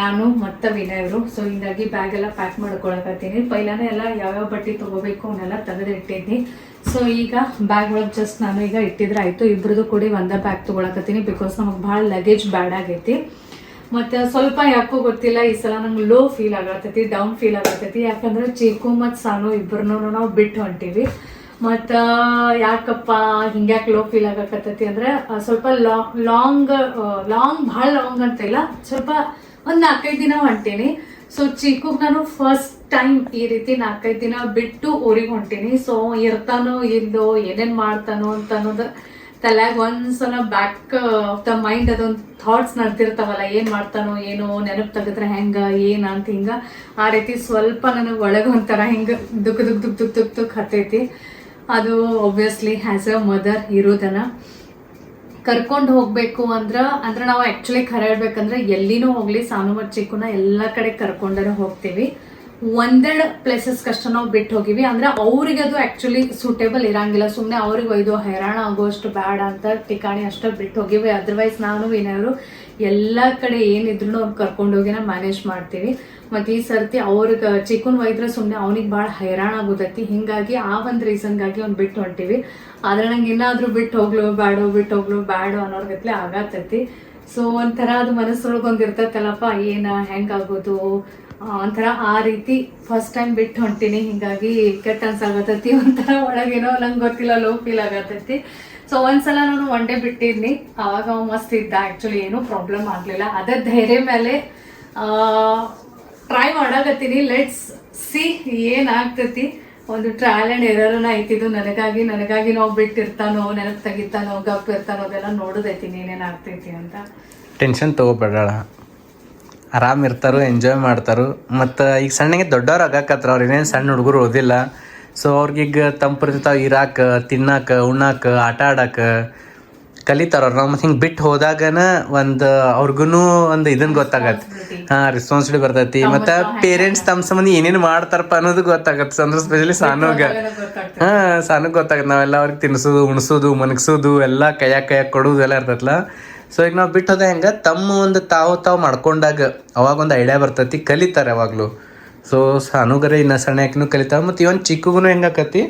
ನಾನು ಮತ್ತು ವಿನಯರು ಸೊ ಹಿಂಗಾಗಿ ಬ್ಯಾಗ್ ಎಲ್ಲ ಪ್ಯಾಕ್ ಮಾಡ್ಕೊಳಕತ್ತೀನಿ ಪೈಲಾನೆ ಎಲ್ಲ ಯಾವ್ಯಾವ ಬಟ್ಟೆ ತೊಗೋಬೇಕು ಅವನ್ನೆಲ್ಲ ತೆಗೆದು ಸೊ ಈಗ ಬ್ಯಾಗ್ ಒಳಗೆ ಜಸ್ಟ್ ನಾನು ಈಗ ಇಟ್ಟಿದ್ರೆ ಆಯಿತು. ಇಬ್ರದ್ದು ಕೂಡಿ ಒಂದೇ ಬ್ಯಾಗ್ ತೊಗೊಳಕತ್ತೀನಿ ಬಿಕಾಸ್ ನಮಗೆ ಭಾಳ ಲಗೇಜ್ ಬ್ಯಾಡ್ ಆಗೈತಿ. ಮತ್ತು ಸ್ವಲ್ಪ ಯಾಕೋ ಗೊತ್ತಿಲ್ಲ, ಈ ಸಲ ನಂಗೆ ಲೋ ಫೀಲ್ ಆಗತ್ತೈತಿ ಡೌನ್ ಫೀಲ್ ಆಗತ್ತೈತಿ. ಯಾಕಂದ್ರೆ ಚೀಕು ಮತ್ತು ಸಾನು ಇಬ್ಬರನ್ನೂ ನಾವು ಬಿಟ್ಟು ಹೊಂಟೀವಿ. ಮತ್ತು ಯಾಕಪ್ಪ, ಹಿಂಗ್ಯಾಕೆ ಲೋ ಫೀಲ್ ಆಗಕತ್ತೈತಿ ಅಂದ್ರೆ ಸ್ವಲ್ಪ ಲಾಂಗ್ ಲಾಂಗ್ ಭಾಳ ಲಾಂಗ್ ಅಂತ ಇಲ್ಲ, ಸ್ವಲ್ಪ ಒಂದು ನಾಲ್ಕೈದು ದಿನ ಹೊಂಟೀನಿ. ಸೊ ಚೀಕುಗೆ ನಾನು ಫಸ್ಟ್ ಟೈಮ್ ಈ ರೀತಿ ನಾಲ್ಕೈದು ದಿನ ಬಿಟ್ಟು ಊರಿಗೆ ಹೊಂಟೀನಿ. ಸೊ ಇರ್ತಾನೋ ಇಲ್ಲೋ ಏನೇನು ಮಾಡ್ತಾನೋ ಅಂತ ಅನ್ನೋದು ತಲೆಯಾಗ ಒಂದ್ಸಲ ಬ್ಯಾಕ್ ಆಫ್ ದ ಮೈಂಡ್ ಅದೊಂದು ಥಾಟ್ಸ್ ನಡ್ತಿರ್ತಾವಲ್ಲ ಏನ್ ಮಾಡ್ತಾನೋ ಏನೋ ನೆನಪು ತೆಗೆದ್ರೆ ಹೆಂಗ, ಏನು ಅಂತ ಹಿಂಗ. ಆ ರೀತಿ ಸ್ವಲ್ಪ ನನಗೆ ಒಳಗೆ ಒಂಥರ ಹಿಂಗ ದುಕ್ ದುಕ್ ದುಕ್ ದುಕ್ ದುಕ್ ದುಕ್ ಹತ್ತೈತಿ. ಅದು ಒಬ್ವಿಯಸ್ಲಿ ಹ್ಯಾಸ್ ಅ ಮದರ್ ಇರೋದನ್ನ ಕರ್ಕೊಂಡು ಹೋಗ್ಬೇಕು ಅಂದ್ರ, ಅಂದ್ರೆ ನಾವು ಆಕ್ಚುಲಿ ಖರೆ ಎಲ್ಲಿನೂ ಹೋಗ್ಲಿ ಸಾನುಮರ್ ಚಿಕ್ಕುನ ಎಲ್ಲ ಕಡೆ ಕರ್ಕೊಂಡೇ ಹೋಗ್ತೀವಿ. ಒಂದೆರಡು ಪ್ಲೇಸಸ್ ಕಷ್ಟ ನಾವು ಬಿಟ್ಟು ಹೋಗಿವಿ. ಅಂದ್ರೆ ಅವ್ರಿಗೆ ಅದು ಆಕ್ಚುಲಿ ಸೂಟೇಬಲ್ ಇರಂಗಿಲ್ಲ. ಸುಮ್ಮನೆ ಅವ್ರಿಗೆ ಒಯ್ದು ಹೈರಾಣ ಆಗೋಷ್ಟು ಬೇಡ ಅಂತ ಠಿಕಾಣಿ ಅಷ್ಟೇ ಬಿಟ್ಟು ಹೋಗಿವಿ. ಅದರ್ವೈಸ್ ನಾನು ಏನಾದ್ರು ಎಲ್ಲ ಕಡೆ ಏನಿದ್ರು ಅವ್ರು ಕರ್ಕೊಂಡೋಗಿನ ಮ್ಯಾನೇಜ್ ಮಾಡ್ತೀವಿ. ಮತ್ತು ಈ ಸರ್ತಿ ಅವ್ರಿಗೆ ಚಿಕನ್ ಒಯ್ದ್ರೆ ಸುಮ್ಮನೆ ಅವ್ನಿಗೆ ಭಾಳ ಹೈರಾಣ ಆಗೋದೈತಿ. ಹಿಂಗಾಗಿ ಆ ಒಂದು ರೀಸನ್ಗಾಗಿ ಅವ್ನು ಬಿಟ್ಟು ಹೊಂಟೀವಿ. ಆದ್ರೆ ನಂಗೆ ಇನ್ನಾದ್ರೂ ಬಿಟ್ಟು ಹೋಗ್ಲು ಬ್ಯಾಡೋ ಬಿಟ್ಟು ಹೋಗ್ಲು ಬ್ಯಾಡೋ ಅನ್ನೋರ್ಗತ್ಲೆ ಆಗತ್ತೈತಿ ಸೊ ಒಂಥರ ಅದು ಮನಸ್ಸೊಳಗೊಂದು ಇರ್ತೈತಲ್ಲಪ್ಪ ಏನ ಹೆಂಗಾಗೋದು ಒಂಥರ ಆ ರೀತಿ ಫಸ್ಟ್ ಟೈಮ್ ಬಿಟ್ಟು ಹೊಂಟೀನಿ. ಹಿಂಗಾಗಿ ಕೆಟ್ಟ ಅನ್ಸಾಗತ್ತೈತಿ ಒಂಥರ ಒಳಗೇನೋ ನಂಗೆ ಗೊತ್ತಿಲ್ಲ ಲೋ ಫೀಲ್ ಆಗತೈತಿ. ಸೊ ಒಂದ್ಸಲ ನಾನು ಒನ್ ಡೇ ಬಿಟ್ಟಿದ್ನಿ ಅವ ಮಸ್ತ್ ಇದ್ದ. ಆ್ಯಕ್ಚುಲಿ ಏನೂ ಪ್ರಾಬ್ಲಮ್ ಆಗಲಿಲ್ಲ. ಅದೇ ಧೈರ್ಯ ಮೇಲೆ ಟ್ರೈ ಮಾಡಾಕತ್ತೀನಿ. ಲೆಟ್ಸ್ ಸಿ ಏನಾಗ್ತೈತಿ. ಒಂದು ಟ್ರಯಲ್ ಆ್ಯಂಡ್ ಎರರನ್ನ ಐತಿದು. ನನಗಾಗಿ ನನಗಾಗಿ ನಾವು ಬಿಟ್ಟಿರ್ತಾನೋ, ನೆನಪು ತೆಗಿತಾನೋ, ಗಪ್ ಇರ್ತಾನೋ ಅದೆಲ್ಲ ನೋಡೋದೈತಿ. ನೀನೇನಾಗ್ತೈತಿ ಅಂತ. ಟೆನ್ಷನ್ ತಗೋಬೇಡ. ಆರಾಮ್ ಇರ್ತಾರೋ ಎಂಜಾಯ್ ಮಾಡ್ತಾರೋ. ಮತ್ತು ಈಗ ಸಣ್ಣಗೆ ದೊಡ್ಡವ್ರು ಆಗಾಕತ್ರ ಅವ್ರು ಏನೇನು ಸಣ್ಣ ಹುಡುಗರು ಓದಿಲ್ಲ. ಸೊ ಅವ್ರಿಗೀಗ ತಂಪಿರ್ತಾವ ಇರಾಕ ತಿನ್ನಾಕ ಉಣ್ಣಾಕ ಆಟ ಆಡಾಕ ಕಲಿತಾರ ಅವ್ರು ನಾವು ಮತ್ತೆ ಹಿಂಗೆ ಬಿಟ್ಟು ಹೋದಾಗನ ಒಂದು ಅವ್ರಿಗೂ ಒಂದು ಇದನ್ನ ಗೊತ್ತಾಗತ್ತೆ. ಹಾಂ ರೆಸ್ಪಾನ್ಸಿಬಿಲಿಟಿ ಬರ್ತೈತಿ. ಮತ್ತು ಪೇರೆಂಟ್ಸ್ ತಮ್ಮ ಸಂಬಂಧಿ ಏನೇನು ಮಾಡ್ತಾರಪ್ಪ ಅನ್ನೋದು ಗೊತ್ತಾಗತ್ತೆ. ಅಂದ್ರೆ ಸ್ಪೆಷಲಿ ಸಾನುಗ. ಹಾಂ ಸಾನಕ್ ಗೊತ್ತಾಗತ್ತೆ. ನಾವೆಲ್ಲ ಅವ್ರಿಗೆ ತಿನ್ಸೋದು ಉಣ್ಸೋದು ಮನಗ್ಸೋದು ಎಲ್ಲ ಕೈಯಾಗ ಕೈಯಾಗ ಕೊಡೋದು ಎಲ್ಲ ಇರ್ತೈತಲ್ಲ ಸೊ ಈಗ ನಾವು ಬಿಟ್ಟೋದೆ ಹೆಂಗ? ತಮ್ಮ ಒಂದು ತಾವು ತಾವು ಮಾಡ್ಕೊಂಡಾಗ ಅವಾಗ ಒಂದು ಐಡಿಯಾ ಬರ್ತೈತಿ ಕಲಿತಾರೆ ಯಾವಾಗಲೂ ಸೊ ಸಾನುಗರೆ ಇನ್ನ ಸಣ್ಣ ಯಾಕಿನೂ ಕಲಿತಾವ ಮತ್ತು ಇವನ್ ಚಿಕ್ಕಗೂ ಹೆಂಗಾಕತಿ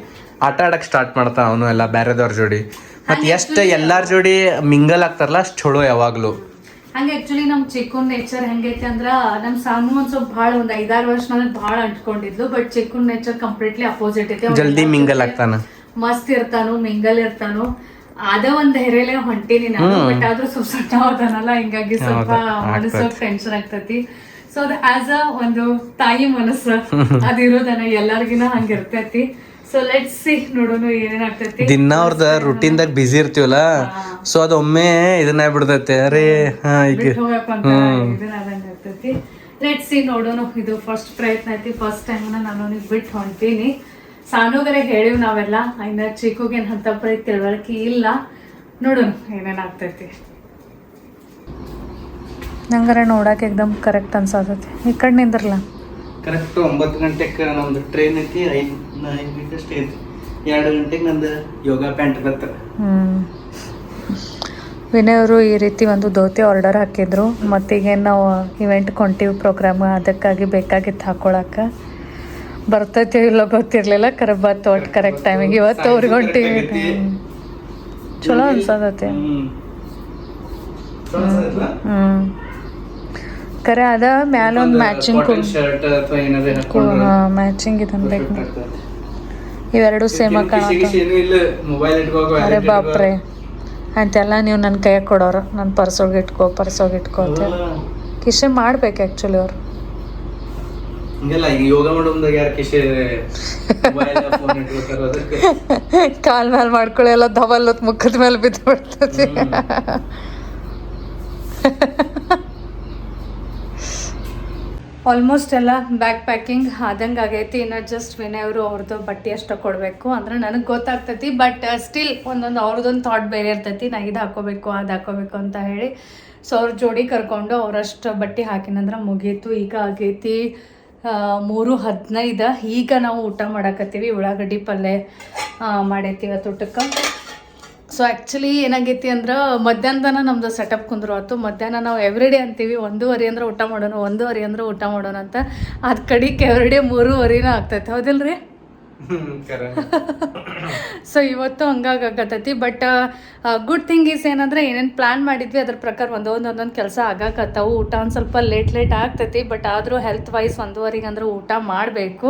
ಆಟ ಆಡಕ್ಕೆ ಸ್ಟಾರ್ಟ್ ಮಾಡ್ತಾವ ಅವನು ಎಲ್ಲ ಬೇರೆದವ್ರ ಜೋಡಿ. ಮತ್ತು ಎಷ್ಟು ಎಲ್ಲಾರ ಜೋಡಿ ಮಿಂಗಲ್ ಆಗ್ತಾರಲ್ಲ ಅಷ್ಟು ಚಲೋ ಯಾವಾಗಲೂ. ಹಂಗೆ ಆಕ್ಚುಲಿ ನಮ್ ಚಿಕ್ಕನ್ ನೇಚರ್ ಹೆಂಗೈತೆ ಅಂದ್ರ ನಮ್ ಸಾಮು ಒಂದ್ ಸ್ವಲ್ಪ ಭಾಳ ಒಂದ್ ಐದಾರು ವರ್ಷ ನನಗೆ ಭಾಳ ಅಂಟ್ಕೊಂಡಿದ್ಲು ಬಟ್ ಚಿಕ್ಕನ್ ನೇಚರ್ ಕಂಪ್ಲೀಟ್ಲಿ ಅಪೋಸಿಟ್ ಐತೆ. ಜಲ್ದಿ ಮಿಂಗಲ್ ಆಗ್ತಾನ. ಮಸ್ತ್ ಇರ್ತಾನು ಮಿಂಗಲ್ ಇರ್ತಾನು. ಅದ ಒಂದ್ ಧೈರ್ಯಲೆ ಹೊಂಟಿನಿ ನಾನು ಬಟ್ ಆದ್ರೂ ಸ್ವಲ್ಪ ಸಣ್ಣ ಹೋದನಲ್ಲ? ಹಿಂಗಾಗಿ ಸ್ವಲ್ಪ ಮನಸ್ಸು ಟೆನ್ಷನ್ ಆಗ್ತತಿ. ಸೊ ಅದು ಆಸ್ ಅ ಒಂದು ತಾಯಿ ಮನಸ್ಸು ಅದಿರೋದನ ಎಲ್ಲಾರ್ಗಿನ ಹಂಗಿರ್ತೈತಿ ಸೊ ಲೆಟ್ಸ್ ಸಿ ನೋಡೋಣ ಏನೇನ್ ಆಗ್ತೈತಿ. ದಿನ ಅವ್ರದ ರುಟೀನ್ದಾಗ ಬಿಸಿ ಇರ್ತೀವಲ್ಲ? ಸೊ ಅದು ಒಮ್ಮೆ ಇದನ್ನ ಬಿಡ್ತೈತೆ ಅರೇ ಹಾ ಈಗ ಬಿಟ್ಟು ಹೋಗ್ಬೇಕು ಅಂತ ಇದನ್ನ ಆದಂಗ್ ಆಗ್ತೈತಿ ಲೆಟ್ ಸಿ ನೋಡೋಣ. ಇದು ಫಸ್ಟ್ ಪ್ರಯತ್ನ ಐತಿ. ಫಸ್ಟ್ ಟೈಮ್ ನಾನು ಬಿಟ್ಟು ಹೊಂಟೀನಿ. ಸಾನುಗರೆ ಹೇಳಿವ್ ನಾವೆಲ್ಲ. ಇನ್ನ ಚಿಕ್ಕುಗೇನು ಅಂತ ಪರಿ ತಿಳುವಳಿಕೆ ಇಲ್ಲ. ನೋಡೋಣ ಏನೇನಾಗ್ತೈತಿ. ನಂಗರ ನೋಡಕ್ಕೆ ಎಕ್ದಮ್ ಕರೆಕ್ಟ್ ಅನ್ಸಾತೈತಿ. ಈ ಕಡೆ ನಿಂದ್ರಲ್ಲ ಕರೆಕ್ಟ್ ಒಂಬತ್ತು ಗಂಟೆಗೆ ನಮ್ದು ಟ್ರೈನ್ ಐತಿ ಐದು ಐದು ಗಂಟೆ ಅಷ್ಟೇ ಐತಿ. ಎರಡು ಗಂಟೆಗೆ ನಂದು ಯೋಗ ಪ್ಯಾಂಟ್ ಬರ್ತದೆ ಹ್ಮ್. ವಿನಯ್ ಅವರು ಈ ರೀತಿ ಒಂದು ಧೋತಿ ಆರ್ಡರ್ ಹಾಕಿದ್ರು. ಮತ್ತೀಗೇನು ನಾವು ಇವೆಂಟ್ ಕೊಂಟೀವಿ ಪ್ರೋಗ್ರಾಮ್ ಅದಕ್ಕಾಗಿ ಬೇಕಾಗಿತ್ತು ಹಾಕೊಳಕ್ಕೆ. ಬರ್ತೈತಿ ಇಲ್ಲೋ ಗೊತ್ತಿರಲಿಲ್ಲ. ಕರೆ ಬತ್ತು ಒಟ್ಟು ಕರೆಕ್ಟ್ ಟೈಮಿಗೆ ಇವತ್ತು ಅವ್ರಿಗೆ ಹೊಂಟಿವಿ ಚಲೋ ಅನ್ಸದತ್ತೆ ಹ್ಞೂ ಕರೆ ಅದ ಮ್ಯಾಲ ಒಂದು ಮ್ಯಾಚಿಂಗ್ ಮ್ಯಾಚಿಂಗ್ ಇದನ್ ಬೇಕು. ಇವೆರಡು ಸೇಮ್ ಅರೆ ಬಾಪ್ರೆ. ಅಂತೆಲ್ಲ ನೀವು ನನ್ನ ಕೈಯಾಗ ಕೊಡೋರು. ನನ್ನ ಪರ್ಸೊಳಗೆ ಇಟ್ಕೋ ಪರ್ಸೊಳಗೆ ಇಟ್ಕೋ ಅಂತ ಕಿಶೆ ಮಾಡ್ಬೇಕು ಆ್ಯಕ್ಚುಲಿ ಅವ್ರು. ಹಂಗೆಲ್ಲ ಈಗ ಯೋಗ ಮಾಡೋದಾಗ ಯಾರು ಕಿಶೆ ಕಾಲ್ ಮೇಲೆ ಮಾಡ್ಕೊಳ್ಳಿ ಎಲ್ಲ ಧವಲ್ ಹೊತ್ತು ಮುಖದ ಮೇಲೆ ಬಿದ್ದು ಬಿಡ್ತೈತಿ ಆಲ್ಮೋಸ್ಟ್ ಎಲ್ಲ ಬ್ಯಾಗ್ ಪ್ಯಾಕಿಂಗ್ ಆದಂಗೆ ಆಗೈತಿ. ಇನ್ನು ಜಸ್ಟ್ ವಿನಯ್ ಅವರು ಅವ್ರದ್ದು ಬಟ್ಟೆ ಅಷ್ಟು ಕೊಡಬೇಕು ಅಂದ್ರೆ ನನಗೆ ಗೊತ್ತಾಗ್ತೈತಿ ಬಟ್ ಸ್ಟಿಲ್ ಒಂದೊಂದು ಅವ್ರದ್ದೊಂದು ಥಾಟ್ ಬೇರೆ ಇರ್ತೈತಿ. ನಾ ಇದು ಹಾಕೋಬೇಕು ಅದು ಹಾಕೋಬೇಕು ಅಂತ ಹೇಳಿ. ಸೊ ಅವ್ರ ಜೋಡಿ ಕರ್ಕೊಂಡು ಅವರಷ್ಟು ಬಟ್ಟೆ ಹಾಕಿನಂದ್ರೆ ಮುಗೀತು. ಈಗ ಆಗೈತಿ ಮೂರು ಹದಿನೈದು ಈಗ ನಾವು ಊಟ ಮಾಡಾಕತ್ತೀವಿ, ಉಳ್ಳಾಗಡ್ಡಿ ಪಲ್ಯ ಮಾಡ್ತೀವಿ ಮಾಡೈತಿ ಊಟಕ್ಕೆ. ಸೊ ಆ್ಯಕ್ಚುಲಿ ಏನಾಗೈತಿ ಅಂದ್ರೆ ಮಧ್ಯಾಹ್ನದನ ನಮ್ದು ಸೆಟಪ್ ಕುಂದ್ರು ಆಯ್ತು ಮಧ್ಯಾಹ್ನ ನಾವು ಎವ್ರಿಡೇ ಅಂತೀವಿ, ಒಂದೂವರೆ ಅಂದ್ರೆ ಊಟ ಮಾಡೋಣ, ಒಂದೂವರೆ ಅಂದ್ರೆ ಊಟ ಮಾಡೋಣ ಅಂತ. ಅದು ಕಡಿಗೆ ಎವ್ರಿಡೇ ಮೂರುವರೆನೂ ಆಗ್ತೈತೆ, ಹೌದಿಲ್ರಿ? ಸೊ ಇವತ್ತು ಹಂಗಾಗತ್ತೈತಿ ಬಟ್ ಗುಡ್ ಥಿಂಗ್ ಈಸ್ ಏನಂದ್ರೆ ಏನೇನು ಪ್ಲ್ಯಾನ್ ಮಾಡಿದ್ವಿ, ಅದ್ರ ಪ್ರಕಾರ ಒಂದೊಂದು ಒಂದೊಂದು ಕೆಲಸ ಆಗಾಕತ್ತಾವು. ಊಟ ಒಂದು ಸ್ವಲ್ಪ ಲೇಟ್ ಲೇಟ್ ಆಗ್ತೈತಿ ಬಟ್ ಆದರೂ ಹೆಲ್ತ್ ವೈಸ್ ಒಂದೂವರೆಗೆ ಅಂದ್ರೆ ಊಟ ಮಾಡಬೇಕು.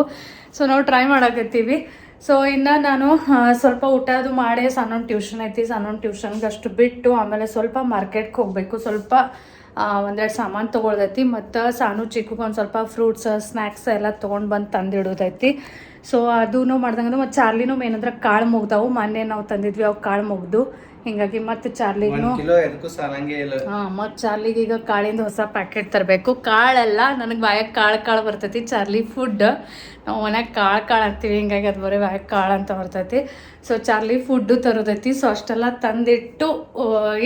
ಸೊ ನಾವು ಟ್ರೈ ಮಾಡಾಕತ್ತೀವಿ. ಸೊ ಇನ್ನು ನಾನು ಸ್ವಲ್ಪ ಊಟ ಅದು ಮಾಡಿ, ಸಣ್ಣೊಂದು ಟ್ಯೂಷನ್ ಐತಿ, ಸಣ್ಣೊಂದು ಟ್ಯೂಷನ್ಗೆ ಅಷ್ಟು ಬಿಟ್ಟು, ಆಮೇಲೆ ಸ್ವಲ್ಪ ಮಾರ್ಕೆಟ್ಗೆ ಹೋಗಬೇಕು. ಸ್ವಲ್ಪ ಒಂದೆರಡು ಸಾಮಾನು ತೊಗೊಳ್ದೈತಿ, ಮತ್ತು ಸಾನು ಚಿಕ್ಕಗೆ ಒಂದು ಸ್ವಲ್ಪ ಫ್ರೂಟ್ಸ್ ಸ್ನ್ಯಾಕ್ಸ್ ಎಲ್ಲ ತೊಗೊಂಡು ಬಂದು ತಂದಿಡೋದೈತಿ. ಸೊ ಅದೂ ಮಾಡ್ದಂಗೆ ಮತ್ತು ಚಾರ್ಲಿನೂ ಏನಂದ್ರೆ ಕಾಳು ಮುಗ್ದವು. ಮೊನ್ನೆ ನಾವು ತಂದಿದ್ವಿ, ಅವು ಕಾಳು ಮುಗ್ದು. ಹಿಂಗಾಗಿ ಮತ್ತೆ ಚಾರ್ಲಿಗೂ ಹಾ ಮತ್ತು ಚಾರ್ಲಿಗೆ ಈಗ ಕಾಳಿಂದ ಹೊಸ ಪ್ಯಾಕೆಟ್ ತರಬೇಕು. ಕಾಳೆಲ್ಲ ನನಗೆ ಬಾಯಾಗ ಕಾಳು ಕಾಳು ಬರ್ತೈತಿ. ಚಾರ್ಲಿ ಫುಡ್ ನಾವು ಮನ್ಯಾಗ ಕಾಳು ಕಾಳು ಅಂತೀವಿ ಹಿಂಗಾಗಿ ಅದು ಬರೀ ಬಾಯಕ್ಕೆ ಕಾಳು ಅಂತ ಬರ್ತೈತಿ. ಸೊ ಚಾರ್ಲಿ ಫುಡ್ಡು ತರೋದೈತಿ. ಸೊ ಅಷ್ಟೆಲ್ಲ ತಂದಿಟ್ಟು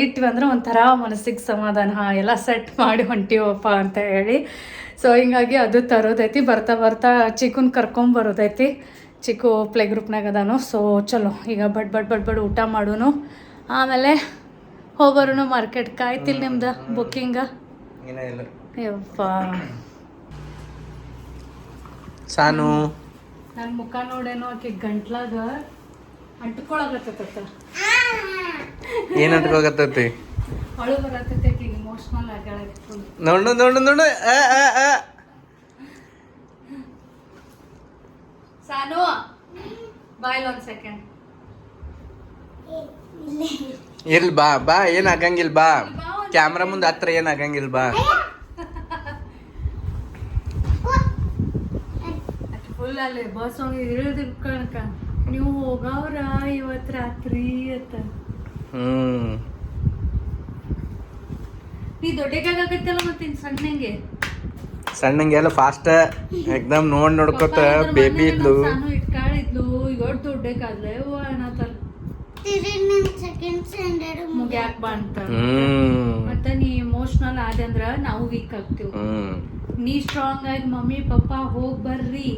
ಇಟ್ವಿ ಅಂದ್ರೆ ಒಂಥರ ಮನಸ್ಸಿಗೆ ಸಮಾಧಾನ. ಹಾಂ ಎಲ್ಲ ಸೆಟ್ ಮಾಡಿ ಹೊಂಟಿವಪ್ಪ ಅಂತ ಹೇಳಿ. ಸೊ ಹಿಂಗಾಗಿ ಅದು ತರೋದೈತಿ. ಬರ್ತಾ ಬರ್ತಾ ಚಿಕನ್ ಕರ್ಕೊಂಬರೋದೈತಿ ಚಿಕ್ಕು ಪ್ಲೇ ಗ್ರೂಪ್ನಾಗ ಅದಾನು. ಸೊ ಚಲೋ. ಈಗ ಬಡ್ ಬಡ್ ಬಡ್ ಬಡ್ ಊಟ ಮಾಡೋನು. ಆಮೇಲೆ ಹೋಗೋರು ಮಾರ್ಕೆಟ್ ಕಾಯ್ತಿಲ್ಲ ನಿಮ್ದು ಬುಕ್ಕಿಂಗ ಯಪ್ಪ ಸಾನು? ನನ್ನ ಮುಖ ನೋಡೇನೋ ಆಕೆ ಗಂಟ್ಲಾಗ ಅಂಟ್ಕೊಳಕತ್ತ ಏನ್ ಅಂಟ್ಕೋಗತ್ತೈತಿ ಅಳು ಬರತ್ತೈತಿ ಆಕೆಗೆ ಇಮೋಷ್ನಲ್ ಆಗ್ಯಾಳ. ನೋಡು ನೋಡು ನೋಡು. ಆ, ಆ, ಆ. ಸಾನು ಬಾಯ್ಲ್ ಒಂದ್ ಸೆಕೆಂಡ್ ಇರ್ಲಿ ಬಾ ಬಾ ಏನ್ ಆಗಂಗಿಲ್ ಬಾ. ಕ್ಯಾಮ್ರಾ ಮುಂದೆ ಹತ್ರ ಏನ್ ಆಗಂಗಿಲ್ ಬಾ. ಫುಲ್ ಅಲ್ಲಿ ಬಸ್ ಹೋಗಿ ಇಳಿದು ಕಣಕ ನೀವು ಹೋಗವ್ರ ಇವತ್ತು ರಾತ್ರಿ ಅಂತ. ಹ್ಮ್. ನೀ ದೊಡ್ಡಗಾಗತ್ತಲ್ಲ ಮತ್ತೆ ಇನ್ ಸಣ್ಣಂಗೆ? ಸಣ್ಣಂಗೆಲ್ಲ ಫಾಸ್ಟ್ ಎಕ್ದಮ್ ನೋಡ್ ನೋಡ್ಕೊತ ಬೇಬಿ ಇದ್ಲು. ಇಟ್ಕಾಳಿದ್ಲು. ಇವತ್ತು ದೊಡ್ಡಕ್ಕಾದ್ಲೆ ಓ ಅನ್ನತಾರ ತಿರುಗಿ ನಿನ್ ಸೆಕೆಂಡ್ ಸ್ಟ್ಯಾಂಡರ್ಡ್ ಮುಗ್ಯಾಕ್ ಬಾ ಅಂತ ಮತ್ತ ನೀ ಇಮೋಷನಲ್ ಆದಂದ್ರ ನಾವು ವೀಕ್ ಆಗ್ತೀವಿ. ನೀ ಸ್ಟ್ರಾಂಗ್ ಆಗಿ ಮಮ್ಮಿ ಪಪ್ಪ ಹೋಗ್ ಬರ್ರಿ.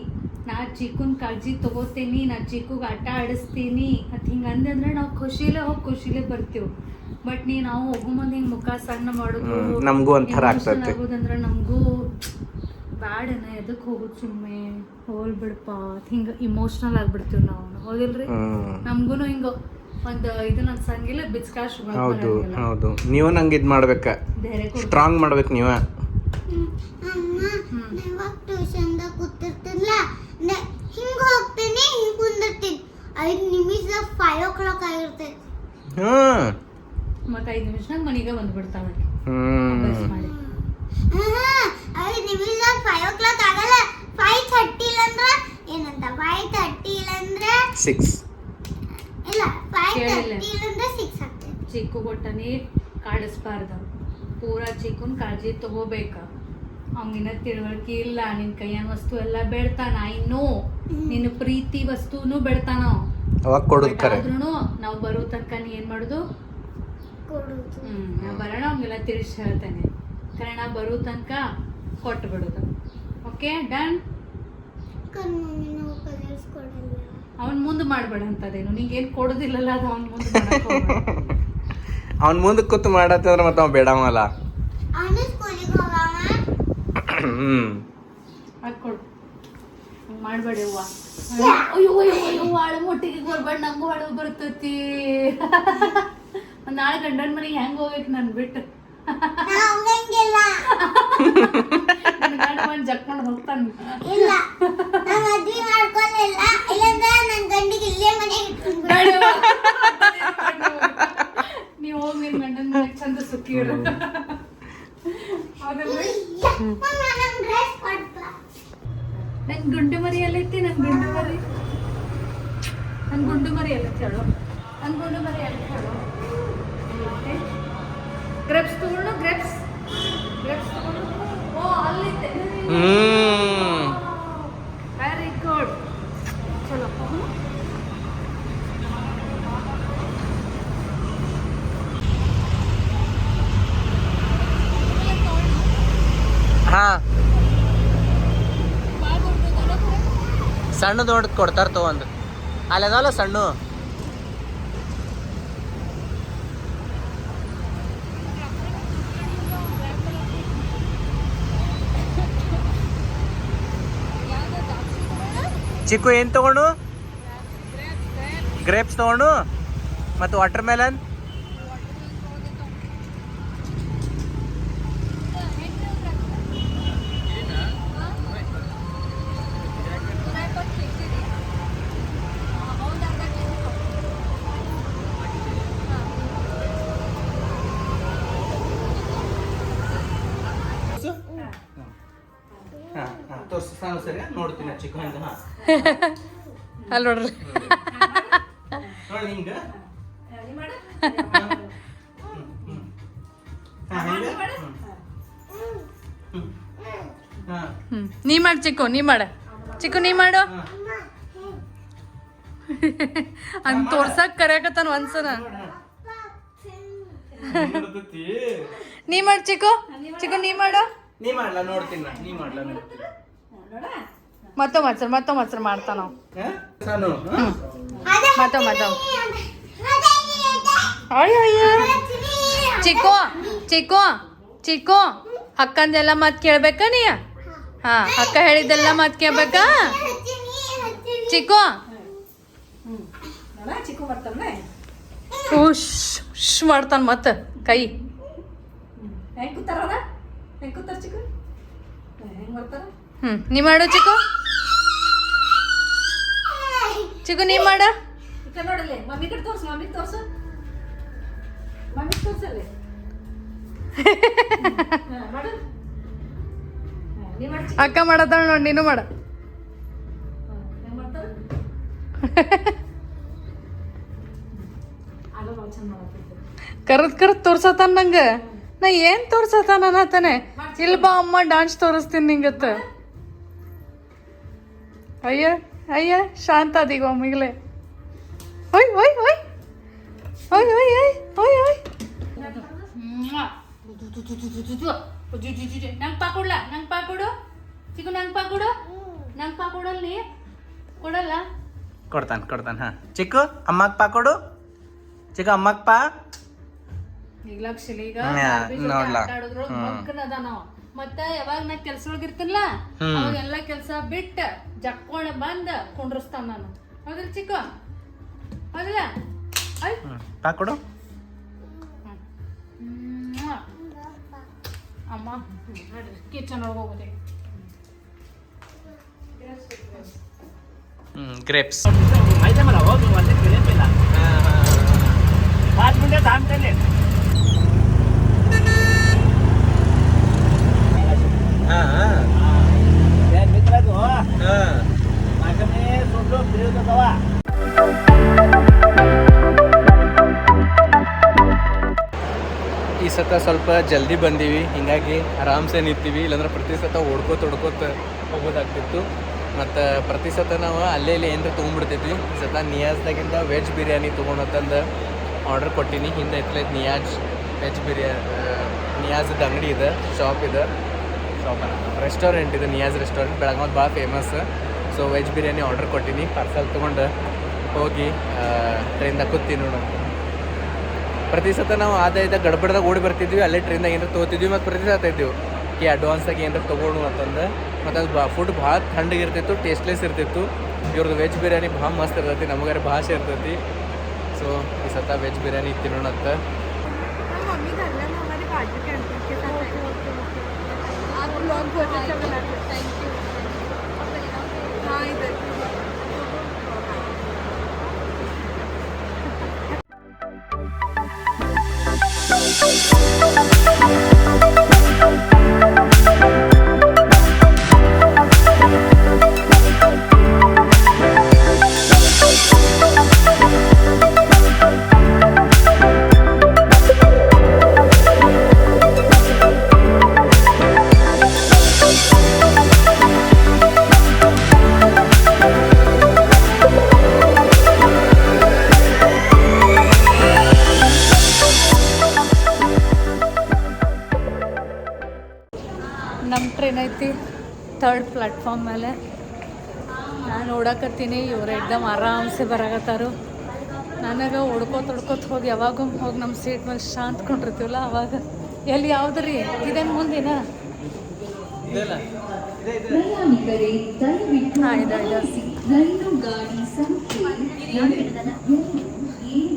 ನಾ ಚಿಕ್ಕನ್ ಕಾಳಜಿ ತಗೋತೀನಿ ನಾ ಚಿಕ್ಕಗ್ ಆಟ ಆಡಿಸ್ತೀನಿ. ಅದ್ ಹಿಂಗ ಅಂದೆ ಅಂದ್ರೆ ನಾವು ಖುಷಿಲೇ ಹೋಗಿ ಖುಷಿಲೇ ಬರ್ತೀವಿ. ಬಟ್ ನೀ ನಾವು ಹೋಗೋ ಮುಂದೆ ಹಿಂಗ್ ಮುಖ ಸಣ್ಣ ಮಾಡೋದು ನಮಗೂ ನಮ್ಗೂ ಒಂಥರ ಆಗ್ತದೆ. ಆಗೋದಂದ್ರ ನಮಗೂ ಬ್ಯಾಡನ ಎದಕ್ ಹೋಗು ಸುಮ್ಮನೆ ಹೋಲ್ ಬಿಡಪ್ಪ. ಹಿಂಗ ಇಮೋಷನಲ್ ಆಗ್ಬಿಡ್ತೀವಿ ನಾವು. ಹೌದಿಲ್ರಿ? ನಮ್ಗೂನು ಹಿಂಗ. ಒಂದ್ ಇದನ್ನ ಅನ್ಸಂಗಿಲ್ಲ ಬಿಚ್ಕಾಶ್ ಹೌದು ಹೌದು. ನೀವು ನಂಗೆ ಇದು ಮಾಡ್ಬೇಕ. ಸ್ಟ್ರಾಂಗ್ ಮಾಡ್ಬೇಕು ನೀವ. ಹಿಂಗ ಹೋಗ್ತೀನಿ ಹಿಂಗ ಕುಂದಿರ್ತೀನಿ. ಐದು ನಿಮಿಷ ಫೈವ್ ಓ ಕ್ಲಾಕ್ ಆಗಿರುತ್ತೆ. ಹ್ಮ್ ಮತ್ತ ಐದ್ ನಿಮಿಷನಾಗ ಮನೆಗೆ ಬಂದ್ಬಿಡ್ತಾವ ಐದು ನಿಮಿಷ ಫೈವ್ ಓ ಕ್ಲಾಕ್ ಆಗಲ್ಲ ಫೈವ್ ಥರ್ಟಿ ಇಲ್ಲಂದ್ರೆ ಏನಂತ? ಫೈವ್ ಥರ್ಟಿ ಇಲ್ಲಂದ್ರೆ ಸಿಕ್ಸ್ ಕೇಳಿಲ್ಲ. ಚಿಕ್ಕು ಕೊಟ್ಟನಿ ಕಾಡಿಸ್ಬಾರ್ದ. ಪೂರ ಚಿಕ್ಕನ್ ಕಾಳಜಿ ತಗೋಬೇಕ. ಅವನಿನ ತಿಳುವಳಿಕೆ ಇಲ್ಲ ನಿನ್ ಕೈಯನ್ ವಸ್ತು ಎಲ್ಲ ಬೆಳ್ತಾನ ಇನ್ನು ನಿನ್ನ ಪ್ರೀತಿ ವಸ್ತುನು ಬೆಳ್ತಾನ. ಆದ್ರೂ ನಾವು ಬರೋ ತನಕ ನೀ ಏನ್ ಮಾಡುದು? ಹ್ಮ್ ನಾ ಬರೋಣ ಅವಂಗೆಲ್ಲ ತಿಳಿಸಿ ಹೇಳ್ತೇನೆ. ಕಾರಣ ಬರೋ ತನಕ ಕೊಟ್ಟು ಬಿಡುದು ಓಕೆ ಡನ್ ಅವನ್ ಮುಂದೆ ಮಾಡ್ಬೇಡ ಅಂತದೇನು. ನಿಂಗೇನ್ ಕೊಡೋದಿಲ್ಲಲ್ಲ ಅದು ಅವನ್ ಮುಂದೆ ಅವನ್ ಮುಂದೆ ಕೂತು ಮಾಡತ್ತಂದ್ರೆ ಮತ್ತೆ ಅವ್ ಬೇಡವಲ್ಲ? ಹ್ಮ್. ಹಾಕೊಡು ಹಂಗ್ ಮಾಡ್ಬೇಡಿ ಅವ್ವ. ಅಯ್ಯೋ ಅಯ್ಯೋ ಹಾಳು ಮುಟ್ಟಿಗೆ ಬರ್ಬೇಡ ನಂಗೂ ಹಾಳು ಬರ್ತೈತಿ. ಒಂದ್ ನಾಳೆ ಗಂಡನ ಮನೆಗೆ ಹೆಂಗೆ ಹೋಗ್ಬೇಕು ನನ್ ಬಿಟ್ಟು. ಗಂಡ ಒಂದ್ ಜಕ್ಕೊಂಡು ಹೋಗ್ತಾನ ಇಲ್ಲ ನಾ ಮದ್ವೆ ಮಾಡ್ಕೊಲಿಲ್ಲ ಇಲ್ಲಂದ್ರ ನನ್ ಗಂಡಿಗೆ ಇಲ್ಲೇ ಮನೆಗೆ ಇಟ್ಕೊಂಡ್ಬಿಡು ನೀವು ಹೋಗಿ ನಿನ್ ಗಂಡನ ಮನೆಗೆ ಚಂದ ಸುಖಿ ಇರು ಹೌದಲ್ರಿ ಮಮ್ಮ ನಂಗ್ ಡ್ರೆಸ್ ಕೊಡ್ಪ ನನ್ ಗುಂಡು ಮರಿ ಎಲ್ಲೈತಿ ನನ್ ಗುಂಡು ಮರಿ ನನ್ ಗುಂಡು ಮರಿ ಎಲ್ಲೈತಿ ಹೇಳು. ನನ್ ಗುಂಡು ಮರಿ ಎಲ್ಲ ಹೇಳು ಗ್ರೆಪ್ಸ್ ತಗೊಂಡು ಗ್ರೆಪ್ಸ್ ಗ್ರೆಪ್ಸ್ ತಗೊಂಡು ಓ ಅಲ್ಲಿದೆ ಹ್ಮ್. ವೆರಿ ಗುಡ್ ಚಲೋ. ಹಾ. ಸಣ್ಣ ದೊಡ್ಡ ಕೊಡ್ತಾರ ತಗೊಂಡ್ ಅಲ್ಲಿ ಸಣ್ಣ? ಚಿಕ್ಕು ಏನು ತಗೊಂಡು? ಗ್ರೇಪ್ಸ್ ತಗೊಂಡು? ಮತ್ತು ವಾಟರ್ ಮೆಲನ್ ಹಾಂ ಹಾಂ ತೋರಿಸಿ ನಾನು ಸರಿ, ನೋಡ್ತೀನಿ ಚಿಕ್ಕ ಹಾಂ ಅಲ್ಲಿ ನೋಡ್ರಿ. ಹಿಂಗೆ. ಹಿಂಗೆ ನೀ ಮಾಡು ಚಿಕ್ಕು ನೀ ಮಾಡ. ಚಿಕ್ಕು ನೀ ಮಾಡು. ಅಂತ ತೋರ್ಸಕ್ ಕರೆಯಕತ್ತಾನ ಒಂದ್ಸನ ನೀ ಮಾಡು ಚಿಕ್ಕು. ಚಿಕ್ಕು ನೀ ಮಾಡು. ನೀ ಮಾಡ್ಲಾ ನೋಡ್ತೀನಿ ನೀ ಮಾಡ್ಲಾ ನೋಡ್ತೀನಿ. ಮತ್ತೊ ಸರ್ ಮತ್ತೊ ಸರ್ ಮಾಡ್ತಾನ ಮತ್ತೊಮ್ಮೆ ಮತ್ತೊ ಅಯ್ಯೋ ಚಿಕ್ಕು ಚಿಕ್ಕು ಚಿಕ್ಕು ಅಕ್ಕಂದೆಲ್ಲ ಮಾತು ಕೇಳ್ಬೇಕ ನೀ? ಹಾ ಅಕ್ಕ ಹೇಳಿದ್ದೆಲ್ಲ ಮಾತು ಕೇಳ್ಬೇಕ? ಚಿಕ್ಕು. ಶ್ ಮಾಡ್ತಾನ? ಮತ್ತೆ ಕೈ. ಹೆಂಗ್ ಕೂತಾರ ಹೆಂಗ್ ಕೂತಾರ ಚಿಕ್ಕ? ಹೆಂಗ್ ಮಾಡ್ತಾರ? ಹ್ಞೂ ನೀ ಮಾಡು ಚಿಕ್ಕು. ಚಿಕ್ಕು ನೀ ಮಾಡು. ಅಕ್ಕ ಮಾಡತ್ತಾಳ ನೋಡಿ ನೀನು ಮಾಡ. ಕರದ್ ಕರದ್ ತೋರ್ಸತಾನ ನಂಗೆ. ನಾ ಏನ್ ತೋರ್ಸತಾನ ಅನ್ನತಾನೆ ಇಲ್ಬಾ ಅಮ್ಮ ಡಾನ್ಸ್ ತೋರಿಸ್ತೀನಿ ನಿಂಗತ್ತ. ಅಯ್ಯ ಅಯ್ಯ ಶಾಂತ ಅದೀಗ ಒಮ್ಮಿಗ್ಲೆ ಓಯ್ ಓಯ್ ಓಯ್. ಓಯ್ ಓಯ್ ಓಯ್ ಓಯ್ ಓಯ್. ನಂಗೆ ಪಾ ಕೊಡ್ಲ ನಂಗೆ ಪಾ ಕೊಡು ಚಿಕ್ಕು ನಂಗೆ ಪಾ ಕೊಡು ನಂಗೆ ಪಾ ನೀ ಕೊಡಲ್ಲ? ಕೊಡ್ತಾನೆ ಕೊಡ್ತಾನೆ ಹಾ. ಚಿಕ್ಕು ಅಮ್ಮಕ್ ಪಾ ಕೊಡು ಚಿಕ್ಕು ಅಮ್ಮಕ್ ಪಾ. ಈಗ ಲಕ್ಷಲಿ ಈಗ ನೋಡ್ಲಾ. ನಾವ್ ಮತ್ತ ಯಾವಾಗ ನಾ ಕೆಲ್ಸ ಒಳಗಿರ್ತೀನಲ್ಲ ಅವಾಗ ಎಲ್ಲಾ ಕೆಲ್ಸ ಬಿಟ್ಟ ಜಕ್ಕೊಂಡ ಬಂದ ಕುಂಡ್ರಸ್ತಾನ ನಾನು. ಹೌದಿಲ್ಲ ಚಿಕ್ಕ? ಹೌದಿಲ್ಲ? ಹಾಕೊಡು ಅಮ್ಮ ಕಿಚನ್ ಒಳಗೆ ಹೋಗೋದೆ. ಗ್ರೇಪ್ಸ್ ಆಯ್ತಾ ಮಲ್ಲ ಹೋಗಿ ಒಂದೇ ಗ್ರೇಪ್ ಇಲ್ಲ ಹತ್ತು ಮಿನಿಟ್ ಆಮೇಲೆ ಈ ಸತ ಸ್ವಲ್ಪ ಜಲ್ದಿ ಬಂದೀವಿ. ಹಿಂಗಾಗಿ ಆರಾಮ್ಸೆ ನಿಂತೀವಿ. ಇಲ್ಲಾಂದ್ರೆ ಪ್ರತಿ ಸತ ಓಡ್ಕೋತ ಹೊಡ್ಕೋತ ಹೋಗೋದಾಗ್ತಿತ್ತು. ಮತ್ತು ಪ್ರತಿ ಸತ ನಾವು ಅಲ್ಲೇ ಇಲ್ಲಿ ಏನಾರ ತೊಗೊಂಡ್ಬಿಡ್ತಿದ್ವಿ. ಈ ಸತ ನಿಯಾಜ್ದಾಗಿಂದ ವೆಜ್ ಬಿರಿಯಾನಿ ತೊಗೊಂಡಂತಂದು ಆರ್ಡರ್ ಕೊಟ್ಟಿನಿ. ಹಿಂದೆ ಇತ್ತಲೈತೆ ನಿಯಾಜ್ ವೆಜ್ ಬಿರಿಯಾನಿ ನಿಯಾಜದ ಅಂಗಡಿ ಇದೆ ಶಾಪ್ ಇದೆ. ಶಾಪ್ ರೆಸ್ಟೋರೆಂಟ್ ಇದು ನಿಯಾಜ್ ರೆಸ್ಟೋರೆಂಟ್ ಬೆಳಗಾವ್ ಭಾಳ famous so veg biryani order ಕೊಟ್ಟಿನಿ. ಪಾರ್ಸಲ್ ತೊಗೊಂಡು ಹೋಗಿ ಟ್ರೈನ್ದಾಗ ಕೂತೀನಿ ನೋಡು. ಪ್ರತಿ ಸತ ನಾವು ಆದಾಯದ ಗಡ್ಬಡ್ದಾಗ ಓಡಿ ಬರ್ತಿದ್ವಿ, ಅಲ್ಲೇ ಟ್ರೈನ್ದಾಗ ಏನಾರು ತೊಗೋತಿದ್ವಿ ಮತ್ತು ಪ್ರತಿ ಸತ ಇದ್ದೀವಿ ಈ ಅಡ್ವಾನ್ಸಾಗಿ ಏನಾರು ತೊಗೊಂಡು ಅಂತಂದು. ಮತ್ತು ಅದು ಬಾ ಫುಡ್ ಭಾಳ ಇರ್ತಿತ್ತು ಟೇಸ್ಟ್ಲೆಸ್ ಇರ್ತಿತ್ತು. ಇವ್ರದ್ದು ವೆಜ್ ಬಿರಿಯಾನಿ ಭಾಳ ಮಸ್ತ್ ಇರ್ತೈತಿ, ನಮಗಾರ ಭಾಷೆ ಇರ್ತೈತಿ. ಸೊ ಈ ಸತ veg biryani long for Thank you. Hi there. Third platform ಮೇಲೆ. ನಾನು ಓಡಾಕತ್ತೀನಿ ಇವ್ರು ಎಕ್ದಮ್ ಆರಾಮ್ಸೆ ಬರಾಕತ್ತಾರು. ನನಗೆ ಹೊಡ್ಕೋತ ಹೊಡ್ಕೋತ ಹೋಗಿ ಯಾವಾಗೂ ಹೋಗಿ ನಮ್ಮ ಸೀಟ್ ಮೇಲೆ ಶಾಂತ್ ಕೊಂಡಿರ್ತೀವಲ್ಲ ಅವಾಗ. ಎಲ್ಲಿ ಯಾವ್ದು ರೀ ಇದೇನು ಮುಂದಿನ ಹಾಂ ಇದೆ ಇದೆ.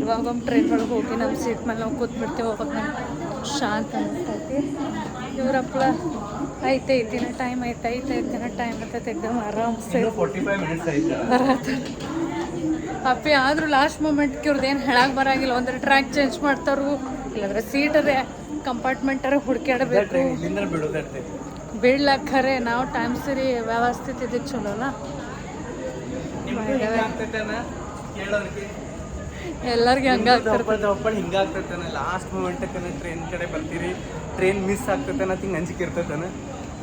ಇವಾಗ ಟ್ರೈನ್ ಒಳಗೆ ಹೋಗಿ ನಮ್ಮ ಸೀಟ್ ಮೇಲೆ ನಾವು ಕೂತ್ಬಿಡ್ತೀವಿ ಹೋಗೋದು ಶಾಂತ ಅನಿಸ್ತೈತಿ. ಇವರಪ್ಪಳ ಐತೆ ಐದು ದಿನ ಟೈಮ್ ಐತೆ ಐತೆ ಐದು ದಿನ ಟೈಮ್ ಐತೆ. ಎಕ್ದಮ್ ಆರಾಮ್ ಅಪ್ಪಿ ಆದರೂ ಲಾಸ್ಟ್ ಮೂಮೆಂಟ್ಗೆ ಇವ್ರದ್ದು ಏನು ಹೇಳಕ್ಕೆ ಬರಂಗಿಲ್ಲ. ಒಂದರ ಟ್ರ್ಯಾಕ್ ಚೇಂಜ್ ಮಾಡ್ತಾರು ಇಲ್ಲಾಂದ್ರೆ ಸೀಟರೇ ಕಂಪಾರ್ಟ್ಮೆಂಟರ ಹುಡುಕ್ಯಾಡಬೇಕು. ಖರೆ ನಾವು ಟೈಮ್ ಸರಿ ವ್ಯವಸ್ಥಿತ ಇದ್ದಿದ್ದು ಚಲೋ ಎಲ್ಲರಿಗೆ ಹಂಗಾಗ್ತಾರೆ ಒಪ್ಪಳು ಹಿಂಗಾಗ್ತೈತನ ಲಾಸ್ಟ್ ಮೂಮೆಂಟಕ್ಕೆ ಟ್ರೈನ್ ಕಡೆ ಬರ್ತೀರಿ. ಟ್ರೈನ್ ಮಿಸ್ ಆಗ್ತೈತನ ಹಿಂಗೆ ಅಂಜಿಕೆ ಇರ್ತೈತನ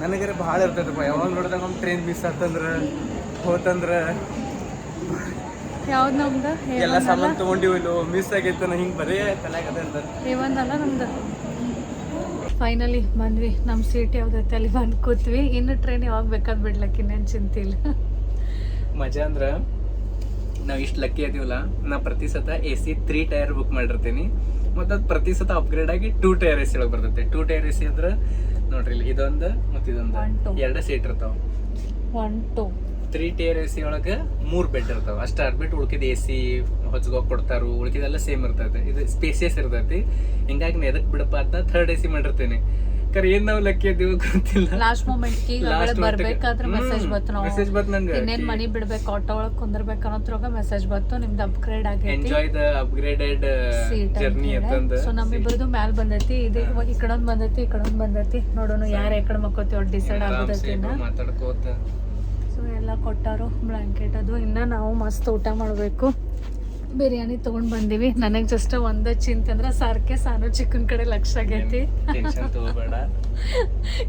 ನನಗರೆ ಭಾಳ ಇರ್ತೈತಪ್ಪ. ಯಾವಾಗ ನೋಡಿದಾಗ ಒಂದು ಟ್ರೈನ್ ಮಿಸ್ ಆತಂದ್ರೆ ಹೋತಂದ್ರೆ. ಯಾವ್ದು ನಮ್ದು? ಎಲ್ಲ ಸಾಮಾನು ತೊಗೊಂಡಿವಿಲ್ಲ ಮಿಸ್ ಆಗೈತನ ಹಿಂಗೆ ಬರೀ ತಲೆಯಾಗ ಅಂತ ಏವಂದಲ್ಲ ನಮ್ದು? ಫೈನಲಿ ಬಂದ್ವಿ. ನಮ್ಮ ಸೀಟ್ ಯಾವ್ದೈತೆ ಅಲ್ಲಿ ಬಂದು ಕೂತ್ವಿ. ಇನ್ನು ಟ್ರೈನ್ ಯಾವಾಗ ಬೇಕಾದ್ ಬಿಡ್ಲಕ್ಕೆ ಇನ್ನೇನು ಚಿಂತೆ ಇಲ್ಲ. ಮಜಾ ಅಂದ್ರೆ ನಾವು ಇಷ್ಟು ಲಕ್ಕಿ ಅದೀವಲ್ಲ ನಾ ಪ್ರತಿ ಸತ A C three tier book ಮಾಡಿರ್ತೀನಿ. ಮತ್ತು ಅದು ಪ್ರತಿ ಸತ ಅಪ್ಗ್ರೇಡ್ ಆಗಿ ಟೂ ಟೈರ್ ಎ ಸಿ ಒಳಗೆ ಬರ್ತೈತೆ. ಟೂ ಟೈರ್ ಎ ಸಿ ಅಂದ್ರೆ ನೋಡ್ರಿ ಇಲ್ಲಿ ಇದೊಂದು ಮತ್ತು ಇದೊಂದು ಎರಡು ಸೀಟ್ ಇರ್ತಾವ. One two three tier A C ಒಳಗೆ ಮೂರು ಬೆಡ್ ಇರ್ತಾವ. ಅಷ್ಟ ಅರ್ಬಿಟ್ ಉಳ್ಕಿದ ಎ ಸಿ ಹೊಚ್ಗೋಗಿ ಕೊಡ್ತಾರು ಉಳ್ಕಿದೆಲ್ಲ ಸೇಮ್ ಇರ್ತೈತೆ. ಇದು ಸ್ಪೇಸಿಯಸ್ ಇರ್ತೈತಿ. ಹಿಂಗಾಗಿ ನಾ ಎದಕ್ ಬಿಡಪ್ಪ ಅಂತ ಥರ್ಡ್ ಎ ಸಿ ಮಾಡಿರ್ತೀನಿ. ಕರೆ ಏನ್ ನಾವು ಲಕ್ಕಿ ಇದ್ದೀವಿ ಗೊತ್ತಿಲ್ಲ. ಲಾಸ್ಟ್ ಮೂಮೆಂಟ್ ಈಗ. ಬರ್ಬೇಕಾದ್ರೆ ಮೆಸೇಜ್ ಬಂತು ನಾವು. ಮೆಸೇಜ್ ಬಂತು ನಂಗೆ. ಇನ್ನೇನ್ ಮನಿ ಬಿಡ್ಬೇಕು ಆಟೋ ಒಳಗ್ ಕುಂದಿರ್ಬೇಕು ಅನ್ನೋದ್ರೊಳಗ ಮೆಸೇಜ್ ಬಂತು ನಿಮ್ದು ಅಪ್ಗ್ರೇಡ್ ಆಗೈತಿ. ಎಂಜಾಯ್ ದ ಅಪ್ಗ್ರೇಡೆಡ್ ಜರ್ನಿ ಅಂತಂದ. ಸೊ ನಮ್ಮಿಬ್ಬರದು ಮ್ಯಾಲ್ ಬಂದೈತಿ. ಇದು ಈ ಕಡೊಂದ್ ಬಂದೈತಿ ಈ ಕಡೊಂದ್ ಬಂದೈತಿ. ನೋಡೋಣ ಯಾರ ಎಕಡೆ ಮಕ್ಕೋತಿ ಅವ್ರು ಡಿಸೈಡ್ ಆಗೋದೈತಿ ಮಾತಾಡ್ಕೋತ. ಸೊ ಎಲ್ಲ ಕೊಟ್ಟಾರು ಬ್ಲಾಂಕೆಟ್ ಅದು. ಇನ್ನ ನಾವು ಮಸ್ತ್ ಊಟ ಮಾಡಬೇಕು. ಬಿರಿಯಾನಿ ತಗೊಂಡ್ ಬಂದೀವಿ. ನನಗೆ ಜಸ್ಟ್ ಒಂದ ಚಿಂತೆ ಅಂದ್ರೆ ಸಾರ್ಕೆ ಸಾನು ಚಿಕನ್ ಕಡೆ ಲಕ್ಷ ಆಗೈತಿ. ಟೆನ್ಷನ್ ತಗೋಬೇಡ.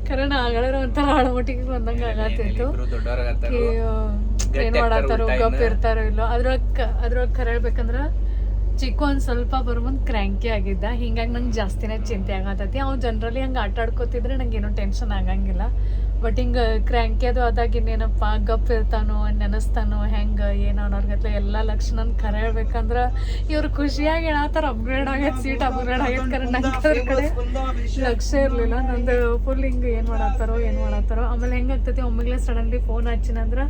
ಕರೆ ಆಗಳೆ ಒಂಥರ ಹಳಮಟ್ಟಿಗೆ ಬಂದಂಗ ಆಗತ್ತಿತ್ತು. ಏನು ಮಾಡತ್ತಾರೋ ಗಪ್. ಇರ್ತಾರೋ ಇಲ್ಲೋ. ಅದ್ರೊಳಗೆ ಅದ್ರೊಳಗೆ ಕರೆ ಹೇಳ್ಬೇಕಂದ್ರೆ ಚಿಕ್ಕ ಒಂದು ಸ್ವಲ್ಪ ಬರುಮುಂದ್ ಕ್ರ್ಯಾಂಕಿ ಆಗಿದ್ದ. ಹಿಂಗಾಗಿ ನಂಗೆ ಜಾಸ್ತಿನೇ ಚಿಂತೆ ಆಗತ್ತೈತಿ. ಅವ್ನು ಜನರಲಿ ಹಂಗೆ ಆಟ ಆಡ್ಕೋತಿದ್ರೆ ನಂಗೆ ಏನೂ ಟೆನ್ಷನ್ ಆಗಂಗಿಲ್ಲ. ಬಟ್ ಹಿಂಗೆ ಕ್ರ್ಯಾಂಕಿ ಅದು ಆದಾಗ ಇನ್ನೇನಪ್ಪ ಗಪ್ ಇರ್ತಾನೋ ನೆನೆಸ್ತಾನೋ ಹೆಂಗೆ ಏನೋ ಅನ್ನೋರ್ಗತ್ಲೆ ಎಲ್ಲ ಲಕ್ಷಣ ಕರೆ ಹೇಳ್ಬೇಕಂದ್ರ ಇವ್ರು ಖುಷಿಯಾಗಿ ಹೇಳತ್ತಾರ ಅಪ್ಗ್ರೇಡ್ ಆಗೈತೆ ಸೀಟ್ ಅಪ್ಗ್ರೇಡ್ ಆಗೈತೆ ಕರೆ. ನಂಗೆ ಕಡೆ ಲಕ್ಷ ಇರಲಿಲ್ಲ. ನಂದು ಫುಲ್ ಹಿಂಗೆ ಏನು ಮಾಡತ್ತಾರೋ ಏನು ಮಾಡತ್ತಾರೋ ಆಮೇಲೆ ಹೆಂಗಾಗ್ತೈತಿ ಒಮ್ಮೆಗ್ಲೇ ಸಡನ್ಲಿ ಫೋನ್ ಹಚ್ಚಿನಂದ್ರೆ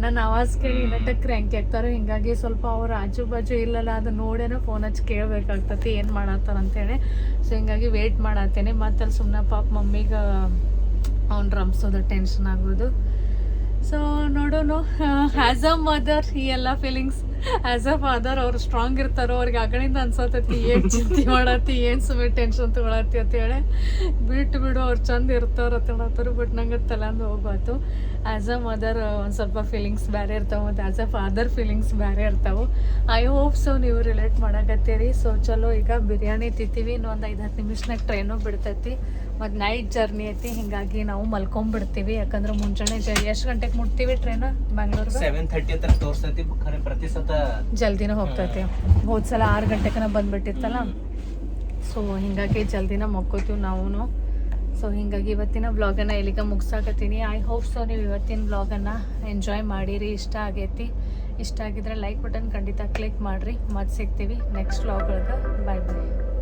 ನನ್ನ ಆವಾಜ್ ಕೇಳಿ ಇನ್ನಟ್ಟ ಕ್ರ್ಯಾಂಕಿ ಆಗ್ತಾರೋ ಹಿಂಗಾಗಿ ಸ್ವಲ್ಪ ಅವ್ರ ಆಜು ಬಾಜು ಇಲ್ಲಲ್ಲ ಅದು ನೋಡೇನೋ ಫೋನ್ ಹಚ್ಚಿ ಕೇಳಬೇಕಾಗ್ತತಿ ಏನು ಮಾಡತ್ತಾರ ಅಂತೇಳಿ ಸೊ ಹಿಂಗಾಗಿ ವೇಟ್ ಮಾಡತ್ತೇನೆ ಮತ್ತೆ ಅಲ್ಲಿ ಸುಮ್ಮನೆ ಪಾಪ ಮಮ್ಮಿಗೆ ಅವ್ನು ರಂಪ್ಸೋದು ಟೆನ್ಷನ್ ಆಗೋದು. ಸೊ ನೋಡೋಣ ಆ್ಯಸ್ ಅ ಮದರ್ ಈ ಎಲ್ಲ ಫೀಲಿಂಗ್ಸ್ ಆ್ಯಸ್ ಅ ಫಾದರ್ ಅವ್ರು ಸ್ಟ್ರಾಂಗ್ ಇರ್ತಾರೋ, ಅವ್ರಿಗೆ ಅಗಳಿಂದ ಅನ್ಸತೈತಿ ಏನು ಚಿಂತೆ ಮಾಡತ್ತಿ, ಏನು ಸುಮ್ಮನೆ ಟೆನ್ಷನ್ ತೊಗೊಳತ್ತಿ ಅಂತೇಳಿ ಬಿಟ್ಟು ಬಿಡು, ಅವ್ರು ಚಂದ ಇರ್ತಾರ ಅಂತೇಳತ್ತಾರ ಬಟ್ ನಂಗೆ ತಲೆಂದು ಹೋಗ್ಬಾತು ಆ್ಯಸ್ ಅ ಮದರ್ ಒಂದು ಸ್ವಲ್ಪ ಫೀಲಿಂಗ್ಸ್ ಬೇರೆ ಇರ್ತಾವೆ, ಮತ್ತು ಆ್ಯಸ್ ಅ ಫಾದರ್ ಫೀಲಿಂಗ್ಸ್ ಬೇರೆ ಇರ್ತಾವೆ. ಐ ಹೋಪ್ ಸೊ ನೀವು ರಿಲೇಟ್ ಮಾಡಕತ್ತೀರಿ. ಸೊ ಚಲೋ, ಈಗ ಬಿರಿಯಾನಿ ತಿಂತೀವಿ, ಇನ್ನೊಂದು ಐದು ಹತ್ತು ನಿಮಿಷನಾಗ ಟ್ರೈನು ಬಿಡ್ತೈತಿ. ಮತ್ತು ನೈಟ್ ಜರ್ನಿ ಐತಿ ಹಿಂಗಾಗಿ ನಾವು ಮಲ್ಕೊಂಡ್ಬಿಡ್ತೀವಿ ಯಾಕಂದ್ರೆ ಮುಂಜಾನೆ ಎಷ್ಟು ಗಂಟೆಗೆ ಮುಟ್ತೀವಿ ಟ್ರೈನ್ ಬ್ಯಾಂಗ್ಳೂರ್ ಸೆವೆನ್ ತರ್ಟಿ ಹತ್ರ ತೋರಿಸ್ತೈತಿ ಪ್ರತಿ ಸತ ಜಲ್ದಿನ ಹೋಗ್ತೈತಿ. ಹೋದ್ ಸಲ ಆರು ಗಂಟೆಗೆ ಬಂದ್ಬಿಟ್ಟಿತ್ತಲ್ಲ? ಸೊ ಹಿಂಗಾಗಿ ಜಲ್ದಿನ ಮಕ್ಕೋತೀವಿ ನಾವು ಸೊ ಹಿಂಗಾಗಿ ಇವತ್ತಿನ ಬ್ಲಾಗನ್ನು ಇಲ್ಲಿಗೆ ಮುಗ್ಸಾಕತ್ತೀನಿ. ಐ ಹೋಪ್ ಸೊ ನೀವು ಇವತ್ತಿನ ಬ್ಲಾಗನ್ನು ಎಂಜಾಯ್ ಮಾಡಿರಿ. ಇಷ್ಟ ಆಗೈತಿ. ಇಷ್ಟ ಆಗಿದ್ರೆ ಲೈಕ್ ಬಟನ್ ಖಂಡಿತ ಕ್ಲಿಕ್ ಮಾಡಿರಿ. ಮತ್ತೆ ಸಿಗ್ತೀವಿ ನೆಕ್ಸ್ಟ್ ಬ್ಲಾಗ್ ಒಳಗೆ. ಬಾಯ್ ಬಾಯ್